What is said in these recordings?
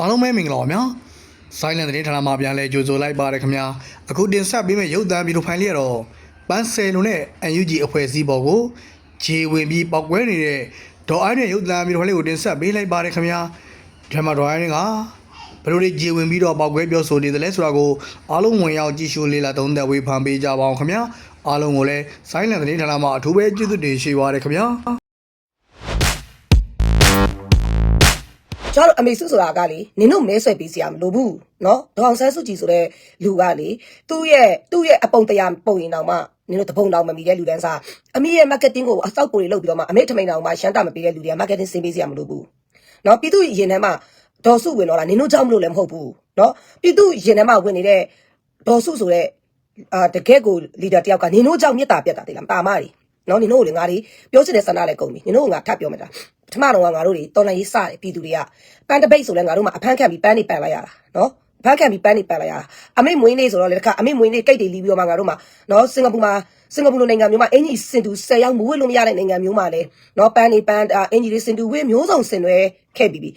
အားလုံးပဲမင်္ဂလာပါဗျာ Silent သတင်းဌာနမှာပြန်လဲကြိုဆိုလိုက်ပါရခင်ဗျာအခုတင်ဆက်ပေးမယ့်ရုပ်သံဗီဒီယိုဖိုင်လေးကတော့ပန်းဆယ်လုံးနဲ့ UNG အဖွဲ့အစည်းပေါ်ကိုခြေဝင်ပြီးပောက်ကွဲနေတဲ့ဒေါ်အိုင်းရဲ့ရုပ်သံဗီဒီယိုဖိုင်လေးကိုတင်ဆက်ပေးလိုက်ပါရခင်ဗျာဒီမှာဒေါ်အိုင်းကဘယ်လိုလေးခြေဝင်ပြီးတော့ပောက်ကွဲပြောဆိုနေသလဲဆိုတာကိုအားလုံးဝင်ရောက်ကြည့်ရှုလေ့လာသုံးသပ်ဝေဖန်ပေးကြပါအောင်ခင်ဗျာအားလုံးကိုလည်း Silent သတင်းဌာနမှာအထူးပဲကျေးဇူးတင်ရှိပါရခင်ဗျာ ကျွန်တော်တို့အမေစုဆိုတာကလေနင်တို့မဲဆွဲပေးစရာမလိုဘူးနော်ဒေါအောင်ဆန်းစုကြည်ဆိုတဲ့လူကလေသူ့ရဲ့သူ့ရဲ့အပုံတရားပုံရင်တောင်မှနင်တို့တပုံတောင်မမီတဲ့လူတန်းစားအမေရဲ့ marketing ကိုအစောက်ပိုတွေလုပ်ပြီးတော့မှအမေထမိန်တောင်မှရှမ်းတာမပေးတဲ့လူတွေက marketing ဆင်းပေးစရာမလိုဘူးနော်ပြည်သူရင်ထဲမှာဒေါ်စုဝင်တော့တာနင်တို့ကြောက်မလို့လည်းမဟုတ်ဘူးနော်ပြည်သူရင်ထဲမှာဝင်နေတဲ့ဒေါ်စုဆိုတဲ့အာတကယ့်ကို leader တယောက်ကနင်တို့ကြောက်မြတ်တာပြတ်တာတိလားပါမတွေ နော်နင်တို့ကိုလေငါတွေပြောချင်တဲ့ဆန္ဒလည်းကုန်ပြီနင်တို့ကငါထပ်ပြောမယ်တာပထမတော့ကငါတို့တွေတော်လန်ရေးစတယ်ပြည်သူတွေကပန်းတပိတ်ဆိုလဲငါတို့မှအဖမ်းခံပြီးပန်းနေပန်လိုက်ရတာနော်အဖမ်းခံပြီးပန်းနေပန်လိုက်ရတာအမေမွေးနေ့ဆိုတော့လေတခါအမေမွေးနေ့ကိတ်တွေလီးပြီးတော့မှငါတို့မှနော်စင်ကာပူမှာစင်ကာပူလိုနိုင်ငံမျိုးမှာအင်ကြီးစင်တူ10ရောက်မဝေ့လို့မရတဲ့နိုင်ငံမျိုးမှာလဲနော်ပန်းနေပန်းအင်ကြီးတွေစင်တူဝေ့မျိုးစုံစင်ရွဲခဲ့ပြီးပြီ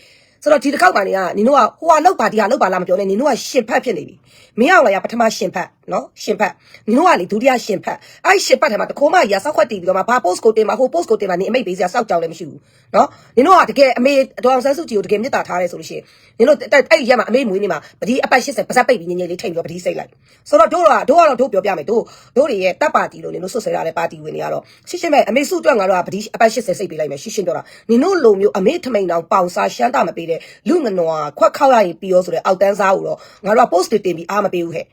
ဆိုတော့ဒီတစ်ခေါက်ကနေကနင်တို့ကဟိုဟာလောက်ပါဒီဟာလောက်ပါလားမပြောနဲ့နင်တို့ကရှင်ဖတ်ဖြစ်နေပြီမင်းအောင်လာရပထမရှင်ဖတ်နော်ရှင်ဖတ်နင်တို့ကလေဒုတိယရှင်ဖတ်အဲ့ရှင်ဖတ်ထဲမှာတခိုးမရာစောက်ခွက်တီးပြီးတော့မှဘာ post ကိုတင်မှာဟို post ကိုတင်မှာနေအမိတ်ပေးစရာစောက်ကြောင်လည်းမရှိဘူးနော်နင်တို့ကတကယ်အမေဒေါအောင်ဆန်းစုကြည်ကိုတကယ်မြတ်တာထားရဲဆိုလို့ရှိရင်နင်တို့အဲ့အဲ့ဒီရက်မှာအမေမွေးနေမှာပတိအပတ်80ပါဇက်ပိတ်ပြီးညင်ညင်လေးထိတ်ပြီးတော့ပတိစိတ်လိုက်ဆိုတော့တို့ကတို့ကတော့တို့ပြောပြမယ်တို့တို့တွေရဲ့တပ်ပါတီလို့နင်တို့ဆွဆွဲရတဲ့ပါတီဝင်တွေကတော့ရှင်းရှင်းပဲအမေစုအတွက်ငါတို့ကပတိအပတ်80စိတ်ပေးလိုက်မယ်ရှင်းရှင်းပြောတာနင်တို့လိုမျိုးအမေထမိန်တောင်ပေါင်စားရှမ်းတာမပေးတဲ့လူငနွားခွက်ခောက်ရရင်ပြီးရောဆိုတဲ့အောက်တန်းစားကိုတော့ငါတို့က post တွေတင်ပြီးအားမပေးဘူးဟဲ့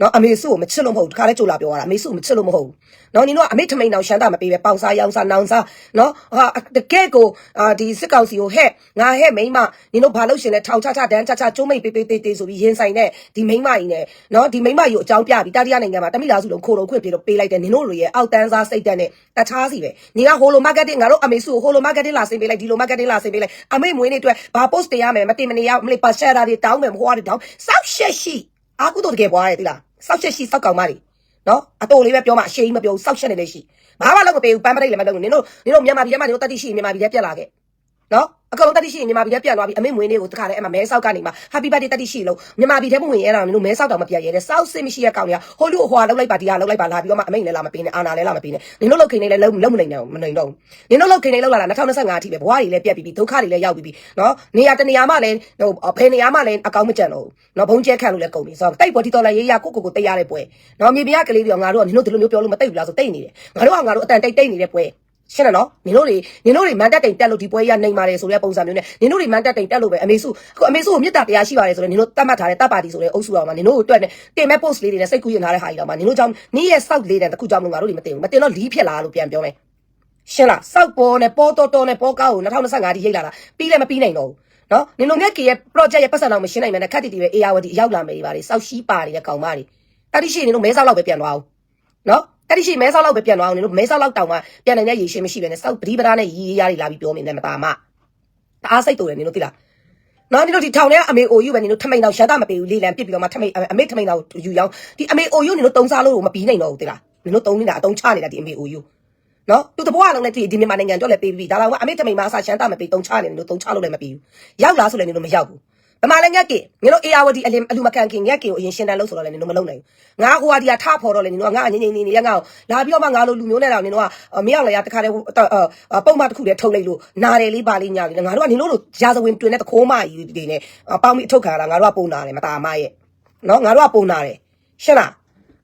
နော်အမေစုကိုမချစ်လို့မဟုတ်ဘူးတခါလဲကြိုလာပြောရတာအမေစုကိုမချစ်လို့မဟုတ်ဘူးနော်နင်တို့ကအမေထမိန်တောင်ရှမ်းတာမပေးပဲပေါင်စားရောင်စားနောင်စားနော်ဟာတကယ်ကိုအာဒီစစ်ကောင်စီကိုဟဲ့ငါဟဲ့မိန်းမနင်တို့ဘာလို့ရှင်လဲထောင်ချချဒန်းချချကျုံးမိတ်ပေးပေးသေးသေးဆိုပြီးရင်ဆိုင်တဲ့ဒီမိန်းမကြီးနဲ့နော်ဒီမိန်းမကြီးကိုအကြောင်းပြပြီးတတိယနိုင်ငံမှာတမိလာစုလုံးခိုးလုံးခွင့်ပြေလို့ပေးလိုက်တယ်နင်တို့လိုရဲ့အောက်တန်းစားစိတ်တက်နဲ့တခြားစီပဲညီကဟိုလို marketing ငါတို့အမေစုကိုဟိုလို marketing လာဆင်းပေးလိုက်ဒီလို marketing လာဆင်းပေးလိုက်အမေမွေးနေ့အတွက်ဘာ post တင်ရမယ်မတင်မနေရမလေးပါ share တာတွေတောင်းမယ်မဟိုဟာတွေတောင်းစောက်ရှက်ရှိ အာကုတို့တကယ်ပွားရတယ်တိလားစောက်ချက်ရှိစောက်ကောင်မတွေနော်အတော်လေးပဲပြောမှအရှိကြီးမပြောဘူးစောက်ချက်နေလည်းရှိဘာမှတော့မပေးဘူးပန်းပရိတ်လည်းမလုပ်ဘူးနင်တို့နင်တို့မြန်မာပြည်ထဲမှာနင်တို့တတိရှိရင်မြန်မာပြည်ထဲပြက်လာခဲ့ နော်အကောင်တတိရှိရင်မြန်မာပြည်ထဲပြက်သွားပြီအမေမွေးနေ့ကိုတခါတည်းအမမဲဆောက်ကနေမှ Happy Birthday တတိရှိလို့မြန်မာပြည်ထဲမဝင်ရတော့နင်တို့မဲဆောက်တော့မပြက်ရဲတဲ့စောက်စစ်မရှိရကောင်တွေကဟိုလူဟိုဟာလောက်လိုက်ပါဒီဟာလောက်လိုက်ပါလာပြီးတော့မှအမိတ်လည်းလာမပေးနဲ့အာနာလည်းလာမပေးနဲ့နင်တို့လောက်ခိန်နေလည်းလုံးလုံးမနိုင်တော့မနိုင်တော့ဘူးနင်တို့လောက်ခိန်နေလောက်လာတာ2025အထိပဲဘဝတွေလည်းပြက်ပြီးပြီဒုက္ခတွေလည်းရောက်ပြီးပြီနော်နေရာတနေရာမှလည်းဟိုဘယ်နေရာမှလည်းအကောင်းမကြံတော့ဘူးနော်ဘုံကျဲခံလို့လည်းကုန်ပြီဆိုတော့တိတ်ပေါ်တီတော်လည်းရေးရကိုကိုကိုတိတ်ရတဲ့ပွဲနော်မြေပြကလေးပြီးတော့ငါတို့ကနင်တို့ဒီလိုမျိုးပြောလို့မတိတ်ဘူးလားဆိုတိတ်နေတယ်ငါတို့ကငါတို့အတန်တိတ်တိတ်နေတဲ့ပွဲ ရှင်းတယ်နော်နင်တို့တွေနင်တို့တွေမန်တက်တိန်တက်လို့ဒီပွဲရနိုင်ပါတယ်ဆိုတဲ့ပုံစံမျိုးနဲ့နင်တို့တွေမန်တက်တိန်တက်လို့ပဲအမေစုအခုအမေစုကိုမြစ်တာတရားရှိပါတယ်ဆိုတော့နင်တို့တတ်မှတ်ထားတဲ့တပ်ပါတီဆိုတဲ့အုပ်စုတော်မှာနင်တို့အတွက်နဲ့တင်မဲ့ post လေးတွေနဲ့စိတ်ကူးရင်ထားတဲ့ဟာကြီးတော့မှာနင်တို့ကြောင့်နင်းရဲ့စောက်လေးတဲ့တခုကြောင့်မလို့ငါတို့တွေမတင်ဘူးမတင်တော့လီးဖြစ်လာလို့ပြန်ပြောမယ်ရှင်းလားစောက်ပေါ်နဲ့ပေါ်တော်တော်နဲ့ပေါ်ကောက်ကို2025ဒီရိတ်လာတာပြီးလည်းမပြီးနိုင်တော့ဘူးနော်နင်တို့ငက်ကရဲ့ project ရဲ့ပတ်စံတော့မရှင်းနိုင်မယ်နဲ့ခက်တီတီပဲ ARD ရောက်လာမယ်ပါလေစောက်ရှိပါနေတဲ့ကောင်မတွေတတိရှိနင်တို့မဲဆောက်လောက်ပဲပြန်သွားအောင်နော် တတိရှိမဲဆောက်လောက်ပဲပြန်သွားအောင်နင်တို့မဲဆောက်လောက်တောင်မှပြန်နိုင်တဲ့ရေရှင်းမရှိပဲနဲ့စောက်ပတိပဒါနဲ့ရီရီရားတွေလာပြီးပြောနေတယ်မသားမတအားစိတ်တူတယ်နင်တို့သိလားနော်ဒီလိုဒီထောင်ထဲကအမေအိုယူပဲနင်တို့ထမိန်တော့ရှမ်းတာမပေးဘူးလေလံပစ်ပြီးတော့မှထမိန်အမေထမိန်တော့ယူရောင်းဒီအမေအိုယူနင်တို့တုံးစားလို့မပြီးနိုင်တော့ဘူးသိလားနင်တို့တုံးနေတာအတုံးချနေတာဒီအမေအိုယူနော်သူတဘွားလုံးနဲ့ဒီဒီမြန်မာနိုင်ငံအတွက်လည်းပေးပြီးဒါတော့အမေထမိန်မှာအစားရှမ်းတာမပေးတုံးချနေတယ်တို့တုံးချလို့လည်းမပြီးဘူးရောက်လားဆိုလည်းနင်တို့မရောက်ဘူး ဗမာလည်းငက်ကေနင်တို့ ARD အလင်အလူမကန်ခင်ငက်ကေကိုအရင်ရှင်းတန်းလို့ဆိုတော့လည်းနင်တို့မလုပ်နိုင်ဘူးငါဟိုဟာဒီဟာထဖော်တော့လည်းနင်တို့ကငါငိမ့်ငိမ့်နေနေရငါ့ကိုလာပြီးတော့မှငါလိုလူမျိုးနဲ့တော့နင်တို့ကမရောက်လည်းရတခါတည်းပုံမှန်တစ်ခုတည်းထုတ်လိုက်လို့နာတယ်လေးပါလေးညာလေးငါတို့ကနင်တို့လိုရာဇဝင်တွင်တဲ့တခိုးမကြီးတွေနဲ့ပေါင်းပြီးအထုတ်ခံရတာငါတို့ကပုံနာတယ်မตาမရဲ့နော်ငါတို့ကပုံနာတယ်ရှင်းလား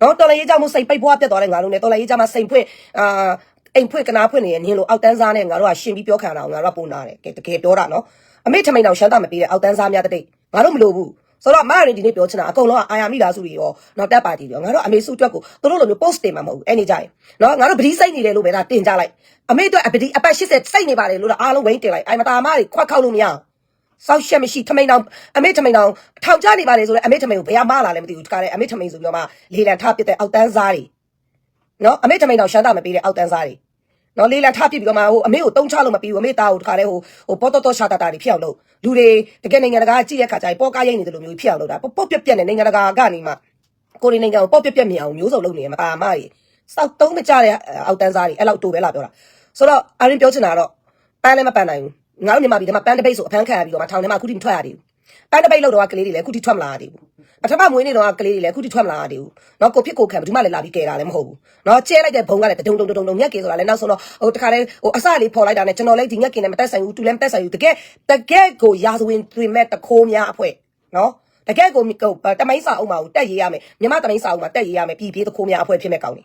နော်တော်လည်းရေးကြောင့်မစိတ်ပိတ်ဖွားပြတ်သွားတယ်ငါတို့နဲ့တော်လည်းရေးကြောင့်မစိတ်ဖွင့်အာအိမ်ဖွင့်ကနာဖွင့်နေရင်နင်းလိုအောက်တန်းစားနဲ့ငါတို့ကရှင်ပြီးပြောခံတာငါတို့ကပုံနာတယ်တကယ်ပြောတာနော် အမေထမိန်တော်ရှမ်းတာမပေးတဲ့အောက်တန်းစားများတဲ့ငါတို့မလိုဘူးဆိုတော့မရရင်ဒီနေ့ပြောချင်တာအကုန်လုံးကအာယာမိသားစုတွေရောနော်တက်ပါတီတွေရောငါတို့အမေစုအတွက်ကိုသူတို့လိုမျိုး post တင်မှာမဟုတ်ဘူးအဲ့နေကြရင်နော်ငါတို့ပတိစိတ်နေတယ်လို့ပဲဒါတင်ကြလိုက်အမေအတွက်အပတိအပတ်80စိတ်နေပါတယ်လို့အားလုံးဝိန်းတင်လိုက်အိုင်မတာမတွေခွက်ခောက်လို့မရအောင်စောက်ရှက်မရှိထမိန်တော်အမေထမိန်တော်ထောင်ကြနေပါလေဆိုလဲအမေထမိန်ကိုဘယ်ရမလာလဲမသိဘူးတခါလေအမေထမိန်ဆိုပြီးတော့မှလေလံထားပစ်တဲ့အောက်တန်းစားတွေနော်အမေထမိန်တော်ရှမ်းတာမပေးတဲ့အောက်တန်းစားတွေ နော်လေးလာထားပြစ်ပြီးတော့မှဟိုအမေကိုတုံးချလို့မပြီးဘူးအမေသားကိုတခါလဲဟိုဟိုပေါ်တော်တော်ရှာတာတာတွေဖြစ်အောင်လုပ်လူတွေတကယ်နိုင်ငံတကာကြည့်ရခါကျရင်ပေါ်ကားရိတ်နေတယ်လို့မျိုးဖြစ်အောင်လုပ်တာပေါ့ပြက်ပြက်နဲ့နိုင်ငံတကာကနေမှကိုရီနိုင်ငံကိုပေါ့ပြက်ပြက်မြင်အောင်မျိုးစုံလုပ်နေရမှာတာမကြီးစောက်တုံးမကြတဲ့အောက်တန်းစားတွေအဲ့လောက်တူပဲလာပြောတာဆိုတော့အရင်ပြောချင်တာတော့ပန်းလည်းမပန်းနိုင်ဘူးငါတို့မြန်မာပြည်ထဲမှာပန်းတပိတ်ဆိုအဖမ်းခံရပြီးတော့မှထောင်ထဲမှာအခုထိမထွက်ရသေးဘူး ပန်းတပိတ်လောက်တော့ကလေးတွေလည်းအခုထိထွက်မလာသေးဘူးပထမမွေးနေ့တော့ကလေးတွေလည်းအခုထိထွက်မလာသေးဘူးเนาะကိုဖြစ်ကိုခံဘယ်သူမှလည်းလာပြီးကဲတာလည်းမဟုတ်ဘူးเนาะကျဲလိုက်တဲ့ဘုံကလည်းတုံတုံတုံတုံညက်ကင်ဆိုတာလည်းနောက်ဆုံးတော့ဟိုတခါလေးဟိုအစလေးပေါ်လိုက်တာနဲ့ကျွန်တော်လည်းဒီညက်ကင်နဲ့မတက်ဆိုင်ဘူးသူလည်းမတက်ဆိုင်ဘူးတကယ်တကယ်ကိုရာဇဝင်တွင်မဲ့တခိုးများအဖွဲเนาะတကယ်ကိုတမိုင်းစာအုပ်မှာတက်ရေးရမယ်မြမတမိုင်းစာအုပ်မှာတက်ရေးရမယ်ပြည်ပြေးတခိုးများအဖွဲဖြစ်မဲ့ကောင်းနေ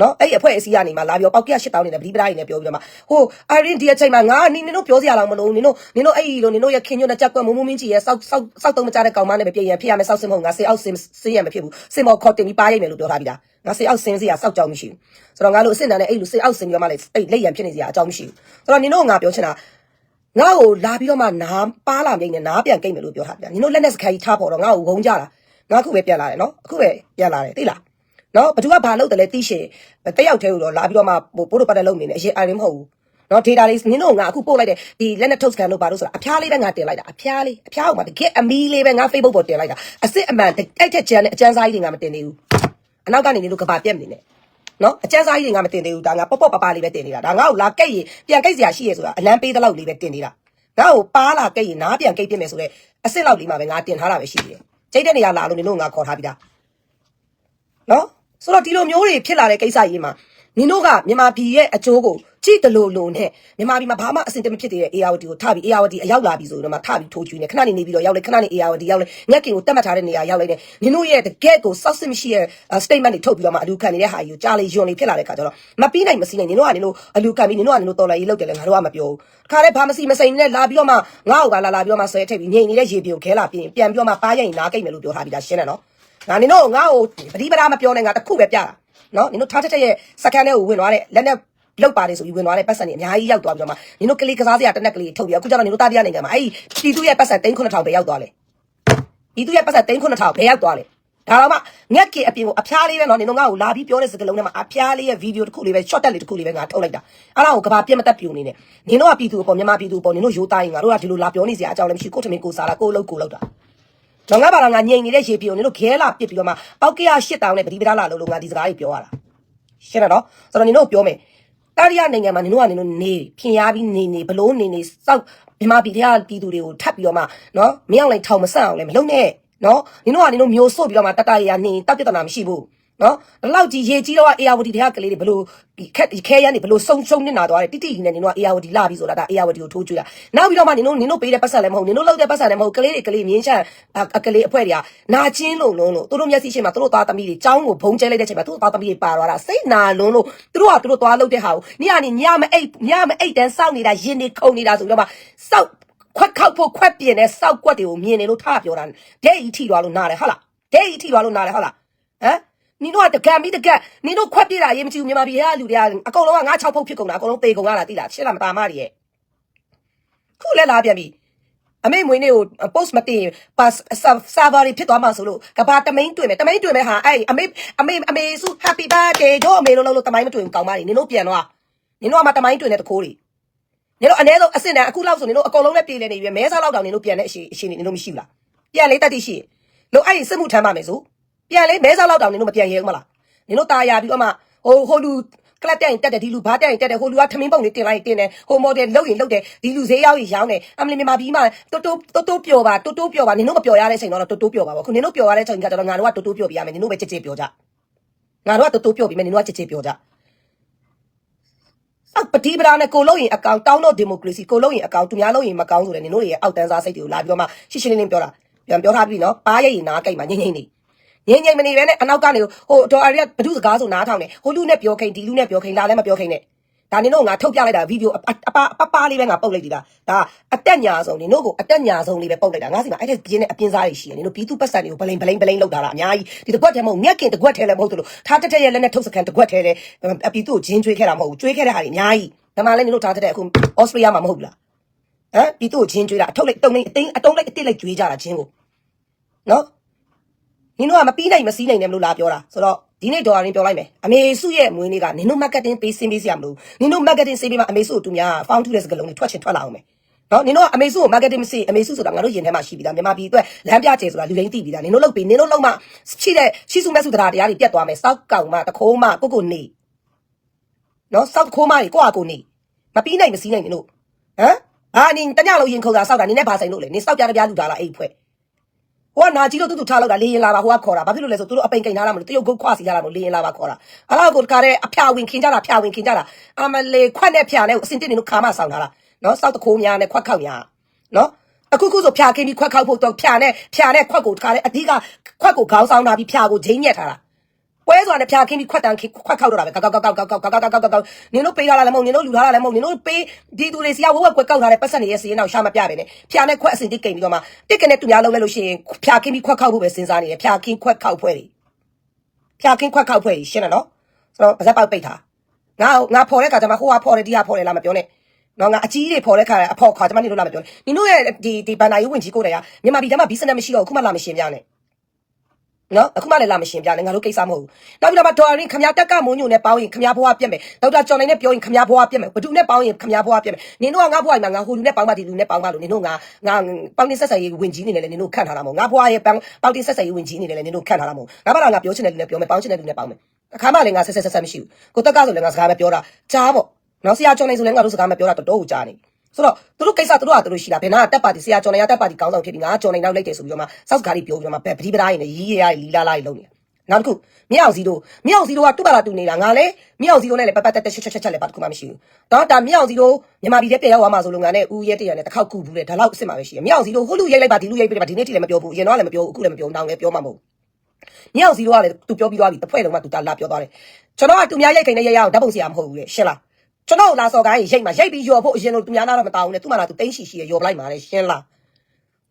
နော်အဲ့ဒီအဖွဲ့အစည်းကနေမှလာပြောပောက်ပြ၈တောင်းနေတယ်ဗလီပဒါကြီးနဲ့ပြောပြီးတော့မှဟိုအာရင်ဒီအချိန်မှာငါနင်းနင်တို့ပြောစရာလောက်မလို့နင်တို့နင်တို့အဲ့ဒီလိုနင်တို့ရဲ့ခင်ညွတ်တဲ့ကြက်ကွက်မုံမုံမင်းကြီးရဲ့စောက်စောက်စောက်တုံးမကြတဲ့ကောင်မနဲ့ပဲပြင်ရဖြစ်ရမယ်စောက်စင်မဟုတ်ငါစေအောက်စင်စင်းရမဖြစ်ဘူးစင်မော်ခေါ်တင်ပြီးပါရိုက်မယ်လို့ပြောထားပြီးသားငါစေအောက်စင်စရာစောက်ကြောင်မရှိဘူးဆိုတော့ငါတို့အစ်စ်တန်နဲ့အဲ့လိုစေအောက်စင်ပြီးတော့မှလေအဲ့လက်ရံဖြစ်နေစရာအကြောင်းမရှိဘူးဆိုတော့နင်တို့ငါပြောချင်တာငါ့ကိုလာပြီးတော့မှနားပါလာမိတ်နဲ့နားပြန်ကိတ်မယ်လို့ပြောထားပြ။နင်တို့လက်နဲ့စခိုင်းထားပေါ်တော့ငါ့ကိုဂုံးကြတာငါအခုပဲပြန်လာတယ်နော်အခုပဲပြန်လာတယ်သိလား နော်ဘသူကဘာလုပ်တယ်လဲသိရှင်တက်ရောက်သေးလို့တော့လာပြီးတော့မှဟိုပို့တော့ပတ်တယ်လုပ်နေတယ်အရင်အရင်မဟုတ်ဘူးနော် data လေးနင်တို့ငါအခုပို့လိုက်တယ်ဒီ လက်နဲ့ထုတ်စကန်လို့ပါလို့ဆိုတာအဖျားလေးပဲငါတင်လိုက်တာအဖျားလေးအဖျားအောင်ပါတကယ်အမီလေးပဲငါ Facebook ပေါ်တင်လိုက်တာအစ်စ်အမှန်တိုက်ထက်ကျန်တဲ့အကျန်းစားကြီးတွေငါမတင်သေးဘူးအနောက်ကနေနေလို့ကဘာပြက်မနေနဲ့နော်အကျန်းစားကြီးတွေငါမတင်သေးဘူးဒါငါပေါ့ပေါ့ပပလေးပဲတင်နေတာဒါငါ့ကိုလာကိတ်ရင်ပြန်ကိတ်စရာရှိရဆိုတာအလန်းပေးတဲ့လောက်လေးပဲတင်နေတာငါ့ကိုပါလာကိတ်ရင်နားပြန်ကိတ်ပြစ်မယ်ဆိုတော့အစ်စ်လောက်လေးမှပဲငါတင်ထားတာပဲရှိတယ်ကျိတ်တဲ့နေရာလာလို့နင်တို့ငါခေါ်ထားပြီးသားနော် ဆိုတော့ဒီလိုမျိုးတွေဖြစ်လာတဲ့ကိစ္စကြီးမှာနင်တို့ကမြန်မာပြည်ရဲ့အကျိုးကိုကြည့်တလို့လို့နဲ့မြန်မာပြည်မှာဘာမှအဆင်တမဖြစ်သေးတဲ့ ARD ကိုထပြီး ARD အရောက်လာပြီဆိုတော့မှထပြီးထိုးချွေးနေခဏနေနေပြီးတော့ရောက်လေခဏနေ ARD ရောက်လေငက်ကင်ကိုတက်မှတ်ထားတဲ့နေရာရောက်လေနင်တို့ရဲ့တကယ့်ကိုစောက်စစ်မရှိရဲ့ statement တွေထုတ်ပြီးတော့မှအလူခံနေတဲ့ဟာကြီးကိုကြားလေယွန်လေဖြစ်လာတဲ့ခါကျတော့မပြီးနိုင်မစီးနိုင်နင်တို့ကနင်တို့အလူခံပြီးနင်တို့ကနင်တို့တော်လာရေးလုပ်တယ်လေငါတို့ကမပြောဘူးခါလဲဘာမစီမစိန်နဲ့လာပြီးတော့မှငါ့ကိုကလာလာပြီးတော့မှဆွဲထည့်ပြီးငြိမ်နေတဲ့ရေပြေကိုခဲလာပြီးပြန်ပြီးတော့မှပါးရင်နားကိတ်မယ်လို့ပြောထားပြီးသားရှင်းတယ်နော် ငါနင်တို့ငါ့ကိုပတိပဒါမပြောနဲ့ငါတခုပဲပြတာနော်နင်တို့ထားချက်ရဲ့စကန်ထဲကိုဝင်သွားတဲ့လက်နဲ့လောက်ပါတယ်ဆိုပြီးဝင်သွားတဲ့ပတ်စံတွေအများကြီးရောက်သွားပြီးတော့မှနင်တို့ကလေးကစားစရာတစ်နက်ကလေးထုတ်ပြီးအခုကျတော့နင်တို့တာတရားနိုင်ငံမှာအဲ့ဒီပြည်သူရဲ့ပတ်စံ3900ပဲရောက်သွားလေပြည်သူရဲ့ပတ်စံ3900ပဲရောက်သွားလေဒါတော့မှငက်ကင်အပြင်ကိုအဖျားလေးပဲနော်နင်တို့ငါ့ကိုလာပြီးပြောတဲ့စကားလုံးထဲမှာအဖျားလေးရဲ့ဗီဒီယိုတစ်ခုလေးပဲ short တက်လေးတစ်ခုလေးပဲငါထုတ်လိုက်တာအဲ့ဒါကိုကဘာပြတ်မတက်ပြူနေနဲ့နင်တို့ကပြည်သူပေါ်မြန်မာပြည်သူပေါ်နင်တို့ရိုးသားရင်ငါတို့ကဒီလိုလာပြောနေစရာအကြောင်းလည်းမရှိကိုထမင်းကိုစားလာကိုလှုပ်ကိုလှုပ်တာ တော့ငါဘာလာငါငြိမ်နေတဲ့ရေပြေကိုနင်တို့ခဲလာပစ်ပြီးတော့မှပောက်ကရရှစ်တောင်းနဲ့ပတိပဒါလာလို့လို့ငါဒီစကားကြီးပြောရတာရှင်းတယ်နော်ဆိုတော့နင်တို့ပြောမယ်တာရီယာနိုင်ငံမှာနင်တို့ကနင်တို့နေဖြင်ရပြီးနေနေဘလို့နေနေစောက်မြန်မာပြည်ထဲကပြည်သူတွေကိုထပ်ပြီးတော့မှနော်မင်းအောင်လိုက်ထောင်မဆန့်အောင်လည်းမလုပ်နဲ့နော်နင်တို့ကနင်တို့မျိုးစို့ပြီးတော့မှတတရရနေတောက်ပြတနာမရှိဘူး နော်ဒီလောက်ကြီးရေကြီးတော့အေယာဝတီတွေကကလေးတွေဘလို့ခက်ခဲရန်တွေဘလို့ဆုံဆုံနေတာသွားတယ်တိတိကြီးနဲ့နင်တို့ကအေယာဝတီလာပြီးဆိုတာဒါအေယာဝတီကိုထိုးကျွေးတာနောက်ပြီးတော့မှနင်တို့နင်တို့ပေးတဲ့ပတ်စံလည်းမဟုတ်နင်တို့လောက်တဲ့ပတ်စံလည်းမဟုတ်ကလေးတွေကလေးမြင်းချမ်းအကလေးအဖွဲတွေကနာချင်းလုံးလုံးလို့သူတို့မျက်စိရှိမှသူတို့သားသမီးတွေចောင်းကိုဘုံကျဲလိုက်တဲ့အချိန်မှာသူတို့သားသမီးတွေပါသွားတာစိတ်နာလုံးလို့သူတို့ကသူတို့သွားလောက်တဲ့ဟာကိုညနေညမအိတ်ညမအိတ်တန်းစောင့်နေတာရင်နေခုန်နေတာဆိုပြီးတော့မှစောက်ခွက်ခောက်ဖို့ခွက်ပြင်းတဲ့စောက်ကွက်တွေကိုမြင်နေလို့ထားပြောတာဒဲကြီးထိသွားလို့နားတယ်ဟုတ်လားဒဲကြီးထိသွားလို့နားတယ်ဟုတ်လားဟမ် နင်တို့ကတကံပြီးတကံနင်တို့ခွက်ပြတာရေးမကြည့်ဘူးမြန်မာပြည်ကလူတွေကအကုန်လုံးကငါ6ဖုတ်ဖြစ်ကုန်တာအကုန်လုံးသေကုန်ရတာတိလားရှင်းလားမသားမတွေရဲ့ခုလဲလာပြန်ပြီအမေမွေးနေ့ကို post မတင်ပါဆာဗာတွေဖြစ်သွားမှာဆိုလို့ကဘာတမိန်တွေ့မယ်တမိန်တွေ့မယ်ဟာအဲ့အမေအမေအမေစု happy birthday တို့အမေလို့လို့လို့တမိုင်းမတွေ့ဘူးကောင်းပါလေနင်တို့ပြန်တော့နင်တို့ကမှတမိုင်းတွေ့နေတခိုးတွေနင်တို့အ ਨੇ ဆုံးအစ်စ်နဲ့အခုလောက်ဆိုနင်တို့အကုန်လုံးနဲ့ပြေးနေနေပြီမဲစားလောက်တောင်နင်တို့ပြန်တဲ့အရှိအရှိနေနင်တို့မရှိဘူးလားပြန်လေးတက်တိရှိလို့အဲ့ဒီစစ်မှုထမ်းပါမယ်ဆို ပြန်လေမဲဆောက်လောက်တောင်နင်တို့မပြန်ရဲဘူးမလားနင်တို့ตาရပြီးတော့မှဟိုဟိုလူကလပ်တက်ရင်တက်တယ်ဒီလူဘားတက်ရင်တက်တယ်ဟိုလူကထမင်းပုံလေးတင်လိုက်တင်တယ်ဟိုမော်ဒယ်လုတ်ရင်လုတ်တယ်ဒီလူဈေးရောက်ရင်ရောင်းတယ်အမလီမြန်မာပြည်မှာတိုးတိုးတိုးတိုးပျော်ပါတိုးတိုးပျော်ပါနင်တို့မပျော်ရတဲ့ချိန်တော့တိုးတိုးပျော်ပါပေါ့ခုနင်တို့ပျော်ရတဲ့ချိန်ကတော့ငါတို့ကတိုးတိုးပျော်ပြရမယ်နင်တို့ပဲကြက်ကြက်ပျော်ကြငါတို့ကတိုးတိုးပျော်ပြီးမယ်နင်တို့ကကြက်ကြက်ပျော်ကြအောက်ပတိပဒါနဲ့ကိုလုံးရင်အကောင်တောင်းတော့ဒီမိုကရေစီကိုလုံးရင်အကောင်သူများလုံးရင်မကောင်းဆိုတယ်နင်တို့တွေရဲ့အောက်တန်းစားစိတ်တွေကိုလာပြီးတော့မှရှင်းရှင်းလင်းလင်းပြောတာပြန်ပြောထားပြီနော်ပါးရည်နားကြိုက်မှာငိမ့်ငိမ့်နေ ငိမ့်ငိမ့်မနေပဲနဲ့အနောက်ကနေဟိုဒေါ်အရီကဘဒုစကားဆိုနားထောင်တယ်ဟိုလူနဲ့ပြောခိန်ဒီလူနဲ့ပြောခိန်လာလည်းမပြောခိန်နဲ့ဒါနင်တို့ငါထုတ်ပြလိုက်တာဗီဒီယိုအပါအပါလေးပဲငါပုတ်လိုက်သေးတာဒါအတက်ညာဆုံးနင်တို့ကိုအတက်ညာဆုံးလေးပဲပုတ်လိုက်တာငါစီမှာအဲ့ဒီပြင်းနဲ့အပြင်းစားတွေရှိတယ်နင်တို့ဘီသူပတ်စံတွေကိုဘလိန်ဘလိန်ဘလိန်လောက်တာလားအများကြီးဒီတကွက်ထဲမဟုတ်မြက်ကင်တကွက်ထဲလည်းမဟုတ်သလိုထားတက်တက်ရဲ့လက်နဲ့ထုတ်စကန်တကွက်ထဲလည်းအပီသူ့ကိုဂျင်းကျွေးခဲ့တာမဟုတ်ဘူးကျွေးခဲ့တဲ့ဟာတွေအများကြီးဒါမှလည်းနင်တို့ထားတက်တဲ့အခုဩစတြေးလျမှာမဟုတ်ဘူးလားဟမ်ပီသူ့ကိုဂျင်းကျွေးတာအထုတ်လိုက်တုံလိုက်အသိအတုံးလိုက်အတစ်လိုက်ကျွေးကြတာဂျင်းကိုနော် နင်တို့ကမပြီးနိုင်မစည်းနိုင်တယ်မလို့လာပြောတာဆိုတော့ဒီနေ့ဒေါ်ရင်းပြောလိုက်မယ်အမေစုရဲ့မွေးနေ့ကနင်တို့ marketing ပေးစင်းပေးစရာမလိုနင်တို့ marketing စေးပေးမှအမေစုကိုသူများ found to တဲ့စကားလုံးတွေထွက်ချင်ထွက်လာအောင်မယ်နော်နင်တို့ကအမေစုကို marketing မစေးအမေစုဆိုတာငါတို့ရင်ထဲမှာရှိပြီးသားမြန်မာပြည်အတွက်လမ်းပြကျဲဆိုတာလူတိုင်းသိပြီးသားနင်တို့လုပ်ပြီးနင်တို့လုပ်မှရှိတဲ့ရှိစုမဲ့စုတရားတရားတွေပြတ်သွားမယ်စောက်ကောင်မှတခိုးမှကိုကိုနေနော်စောက်ခိုးမှတွေကိုယ့်အကိုနေမပြီးနိုင်မစည်းနိုင်နင်တို့ဟမ်အာနင်တညလုံးရင်ခုန်တာစောက်တာနင်နဲ့ဘာဆိုင်လို့လဲနင်စောက်ကြတဲ့ပြားလူတာလားအဲ့ဒီဖွဲ့ ဟိုကနာကြီးတို့တူတူထားလောက်တာလေရင်လာပါဟိုကခေါ်တာဘာဖြစ်လို့လဲဆိုသူတို့အပိန်ကိန်ထားလာမလို့တရုတ်ကုတ်ခွာစီရလာမလို့လေရင်လာပါခေါ်တာအဲ့လောက်ကိုတခါတဲ့အဖျာဝင်ခင်းကြတာဖျာဝင်ခင်းကြတာအမလေးခွက်နဲ့ဖျာနဲ့အစင်တင်နေလို့ခါမဆောင်တာလားနော်စောက်တခိုးများနဲ့ခွက်ခောက်များနော်အခုခုဆိုဖျာခင်းပြီးခွက်ခောက်ဖို့တော့ဖျာနဲ့ဖျာနဲ့ခွက်ကိုတခါတဲ့အဓိကခွက်ကိုခေါင်းဆောင်တာပြီးဖျာကိုဂျိမ်းညက်ထားတာ ပွဲစွာနဲ့ဖျာခင်းပြီးခွက်တန်ခင်းခွက်ခောက်တော့တာပဲကောက်ကောက်ကောက်ကောက်ကောက်ကောက်ကောက်ကောက်ကောက်ကောက်နင်တို့ပေးထားတာလည်းမဟုတ်နင်တို့လူထားတာလည်းမဟုတ်နင်တို့ပေးဒီသူတွေစီကဝက်ဝက်ကွက်ကောက်ထားတဲ့ပတ်စံတွေရဲ့စီရင်တော့ရှာမပြပဲနဲ့ဖျာနဲ့ခွက်အစင်တိတ်ကိန်ပြီးတော့မှတစ်ကနေသူများလုံးလဲလို့ရှိရင်ဖျာခင်းပြီးခွက်ခောက်ဖို့ပဲစဉ်းစားနေတယ်ဖျာခင်းခွက်ခောက်ဖွဲ့တွေဖျာခင်းခွက်ခောက်ဖွဲ့တွေရှင်းတယ်နော်ဆိုတော့ပါဇက်ပေါက်ပိတ်ထားငါငါဖော်တဲ့ခါကျမှဟိုကဖော်တယ်ဒီကဖော်တယ်လားမပြောနဲ့နော်ငါအကြီးတွေဖော်တဲ့ခါအဖော်ခါကျမှနေလို့လားမပြောနဲ့နင်တို့ရဲ့ဒီဒီဘန်နာယူဝင်ကြီးကိုယ်တိုင်ကမြန်မာပြည်ထဲမှာဘီစနက်မရှိတော့ဘူးခုမှလာမရှင်းပြနဲ့ နော်အခုမှလည်းလာမရှင်းပြနဲ့ငါတို့ကိစ္စမဟုတ်ဘူးနောက်ပြီးတော့မှဒေါ်ရင်ခမရတက်ကမုံညိုနဲ့ပေါင်းရင်ခမရဘွားပြက်မယ်ဒေါက်တာကျော်နိုင်နဲ့ပြောရင်ခမရဘွားပြက်မယ်ဘဒုနဲ့ပေါင်းရင်ခမရဘွားပြက်မယ်နင်တို့ကငါဘွားရင်ငါဟိုလူနဲ့ပေါင်းပါဒီလူနဲ့ပေါင်းပါလို့နင်တို့ငါငါပေါင်းတင်ဆက်ဆက်ရေးဝင်ကြီးနေတယ်လေနင်တို့ခန့်ထားတာမဟုတ်ငါဘွားရဲ့ပေါင်းပေါင်းတင်ဆက်ဆက်ရေးဝင်ကြီးနေတယ်လေနင်တို့ခန့်ထားတာမဟုတ်ငါဘာလားငါပြောချင်တဲ့လူနဲ့ပြောမယ်ပေါင်းချင်တဲ့လူနဲ့ပေါင်းမယ်အခါမှလည်းငါဆက်ဆက်ဆက်ဆက်မရှိဘူးကိုတက်ကဆိုလည်းငါစကားပဲပြောတာကြားပေါ့နော်ဆရာကျော်နိုင်ဆိုလည်းငါတို့စကားမပြောတာတော်တော်ကိုကြားနေ ဆိုတော့သူတို့ကိစ္စသူတို့ကသူတို့ရှိတာဘယ်နာတက်ပါတီဆရာကျော်နိုင်ရတက်ပါတီကောင်းဆောင်ဖြစ်ပြီးငါကျော်နိုင်နောက်လိုက်တယ်ဆိုပြီးတော့မှစောက်စကားလေးပြောပြီးတော့မှဗပတိပဒါရင်နဲ့ရီးရရလီလာလာကြီးလုံးနေတာနောက်တစ်ခုမြောက်စီတို့မြောက်စီတို့ကတူပါလာတူနေတာငါလည်းမြောက်စီတို့နဲ့လည်းပတ်ပတ်တက်တက်ချက်ချက်ချက်ချက်လည်းပါတခုမှမရှိဘူးတော့ဒါမြောက်စီတို့မြန်မာပြည်ထဲပြရောက်သွားမှာဆိုလို့ငါနဲ့ဦးရဲတရနဲ့တစ်ခေါက်ခုဘူးလေဒါလောက်အစ်စ်မှာပဲရှိတယ်မြောက်စီတို့ဟိုလူရိတ်လိုက်ပါဒီလူရိတ်ပြပါဒီနေ့ထိလည်းမပြောဘူးအရင်တော့လည်းမပြောဘူးအခုလည်းမပြောဘူးတောင်းလည်းပြောမှာမဟုတ်မြောက်စီတို့ကလည်းသူပြောပြီးသွားပြီတစ်ဖွဲ့လုံးကသူတာလာပြောသွားတယ်ကျွန်တော်ကသူများရိတ်ခိုင်နေရရအောင်ဓာတ်ပုံဆရာမဟုတ်ဘူးလေရှင်းလား ကျွန်တော်လာစော်ကိုင်းရိတ်မှာရိတ်ပြီးယော်ဖို့အရင်လိုသူများနာတော့မတောင်းဘူးလေသူမှလာသူတိန်းရှိရှိရယော်ပလိုက်မှာလေရှင်းလား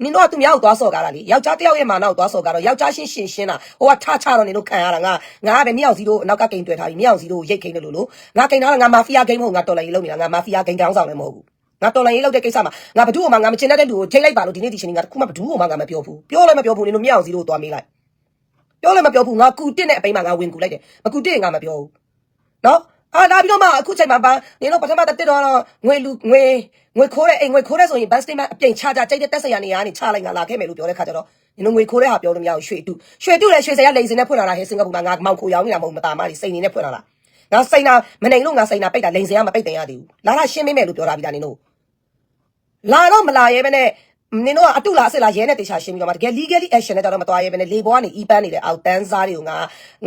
နင်တို့ကသူများကိုသွားစော်ကားတာလေယောက်ျားတစ်ယောက်ရဲ့မာနကိုသွားစော်ကားတော့ယောက်ျားရှင်းရှင်းရှင်းတာဟိုကထချတော့နင်တို့ခံရတာငါငါကပဲမြောက်စီတို့နောက်ကကိန်တွေ့ထားပြီးမြောက်စီတို့ရိတ်ခိန်တယ်လို့လို့ငါကိန်ထားတာငါမာဖီးယားဂိမ်းမဟုတ်ငါတော်လိုင်းရေးလုပ်နေတာငါမာဖီးယားဂိမ်းကောင်းဆောင်လည်းမဟုတ်ဘူးငါတော်လိုင်းရေးလုပ်တဲ့ကိစ္စမှာငါဘဒူ့ကိုမှငါမချင်တဲ့လူကိုချိန်လိုက်ပါလို့ဒီနေ့ဒီချိန်ကငါတစ်ခုမှဘဒူ့ကိုမှငါမပြောဘူးပြောလည်းမပြောဘူးနင်တို့မြောက်စီတို့သွားမေးလိုက်ပြောလည်းမပြောဘူးငါကူတစ်နဲ့အပိမ်းမှာငါဝင်ကူလိုက်တယ်မကူတစ်ငါမပြောဘူးနော် အာလာပြီးတော့မှအခုချိန်မှာပါနင်တို့ပထမတစ်တော့ငွေလူငွေငွေခိုးတဲ့အိမ်ငွေခိုးတဲ့ဆိုရင်ဘတ်စတေးမအပြင်ချကြကြိုက်တဲ့တက်ဆရာနေရာကနေချလိုက်ငါလာခဲ့မယ်လို့ပြောတဲ့ခါကျတော့နင်တို့ငွေခိုးတဲ့ဟာပြောလို့မရဘူးရွှေတုရွှေတုလည်းရွှေစရာလိန်စင်နဲ့ဖွင့်လာတာဟဲစင်ကာပူမှာငါမောင်ခိုရောင်းနေတာမဟုတ်မတာမလေးစိန်နေနဲ့ဖွင့်လာတာငါစိန်တာမနိုင်လို့ငါစိန်တာပိတ်တာလိန်စင်ကမပိတ်တင်ရသေးဘူးလာလာရှင်းမိမယ်လို့ပြောတာဗျာနင်တို့လာတော့မလာရဲပဲနဲ့နင်တို့ကအတုလားအစ်စ်လားရဲနဲ့တေချာရှင်းပြီးတော့မှတကယ် legally action နဲ့တော့မသွားရဲပဲနဲ့လေဘောကနေ e ပန်းနေတဲ့အောက်တန်းစားတွေကိုငါ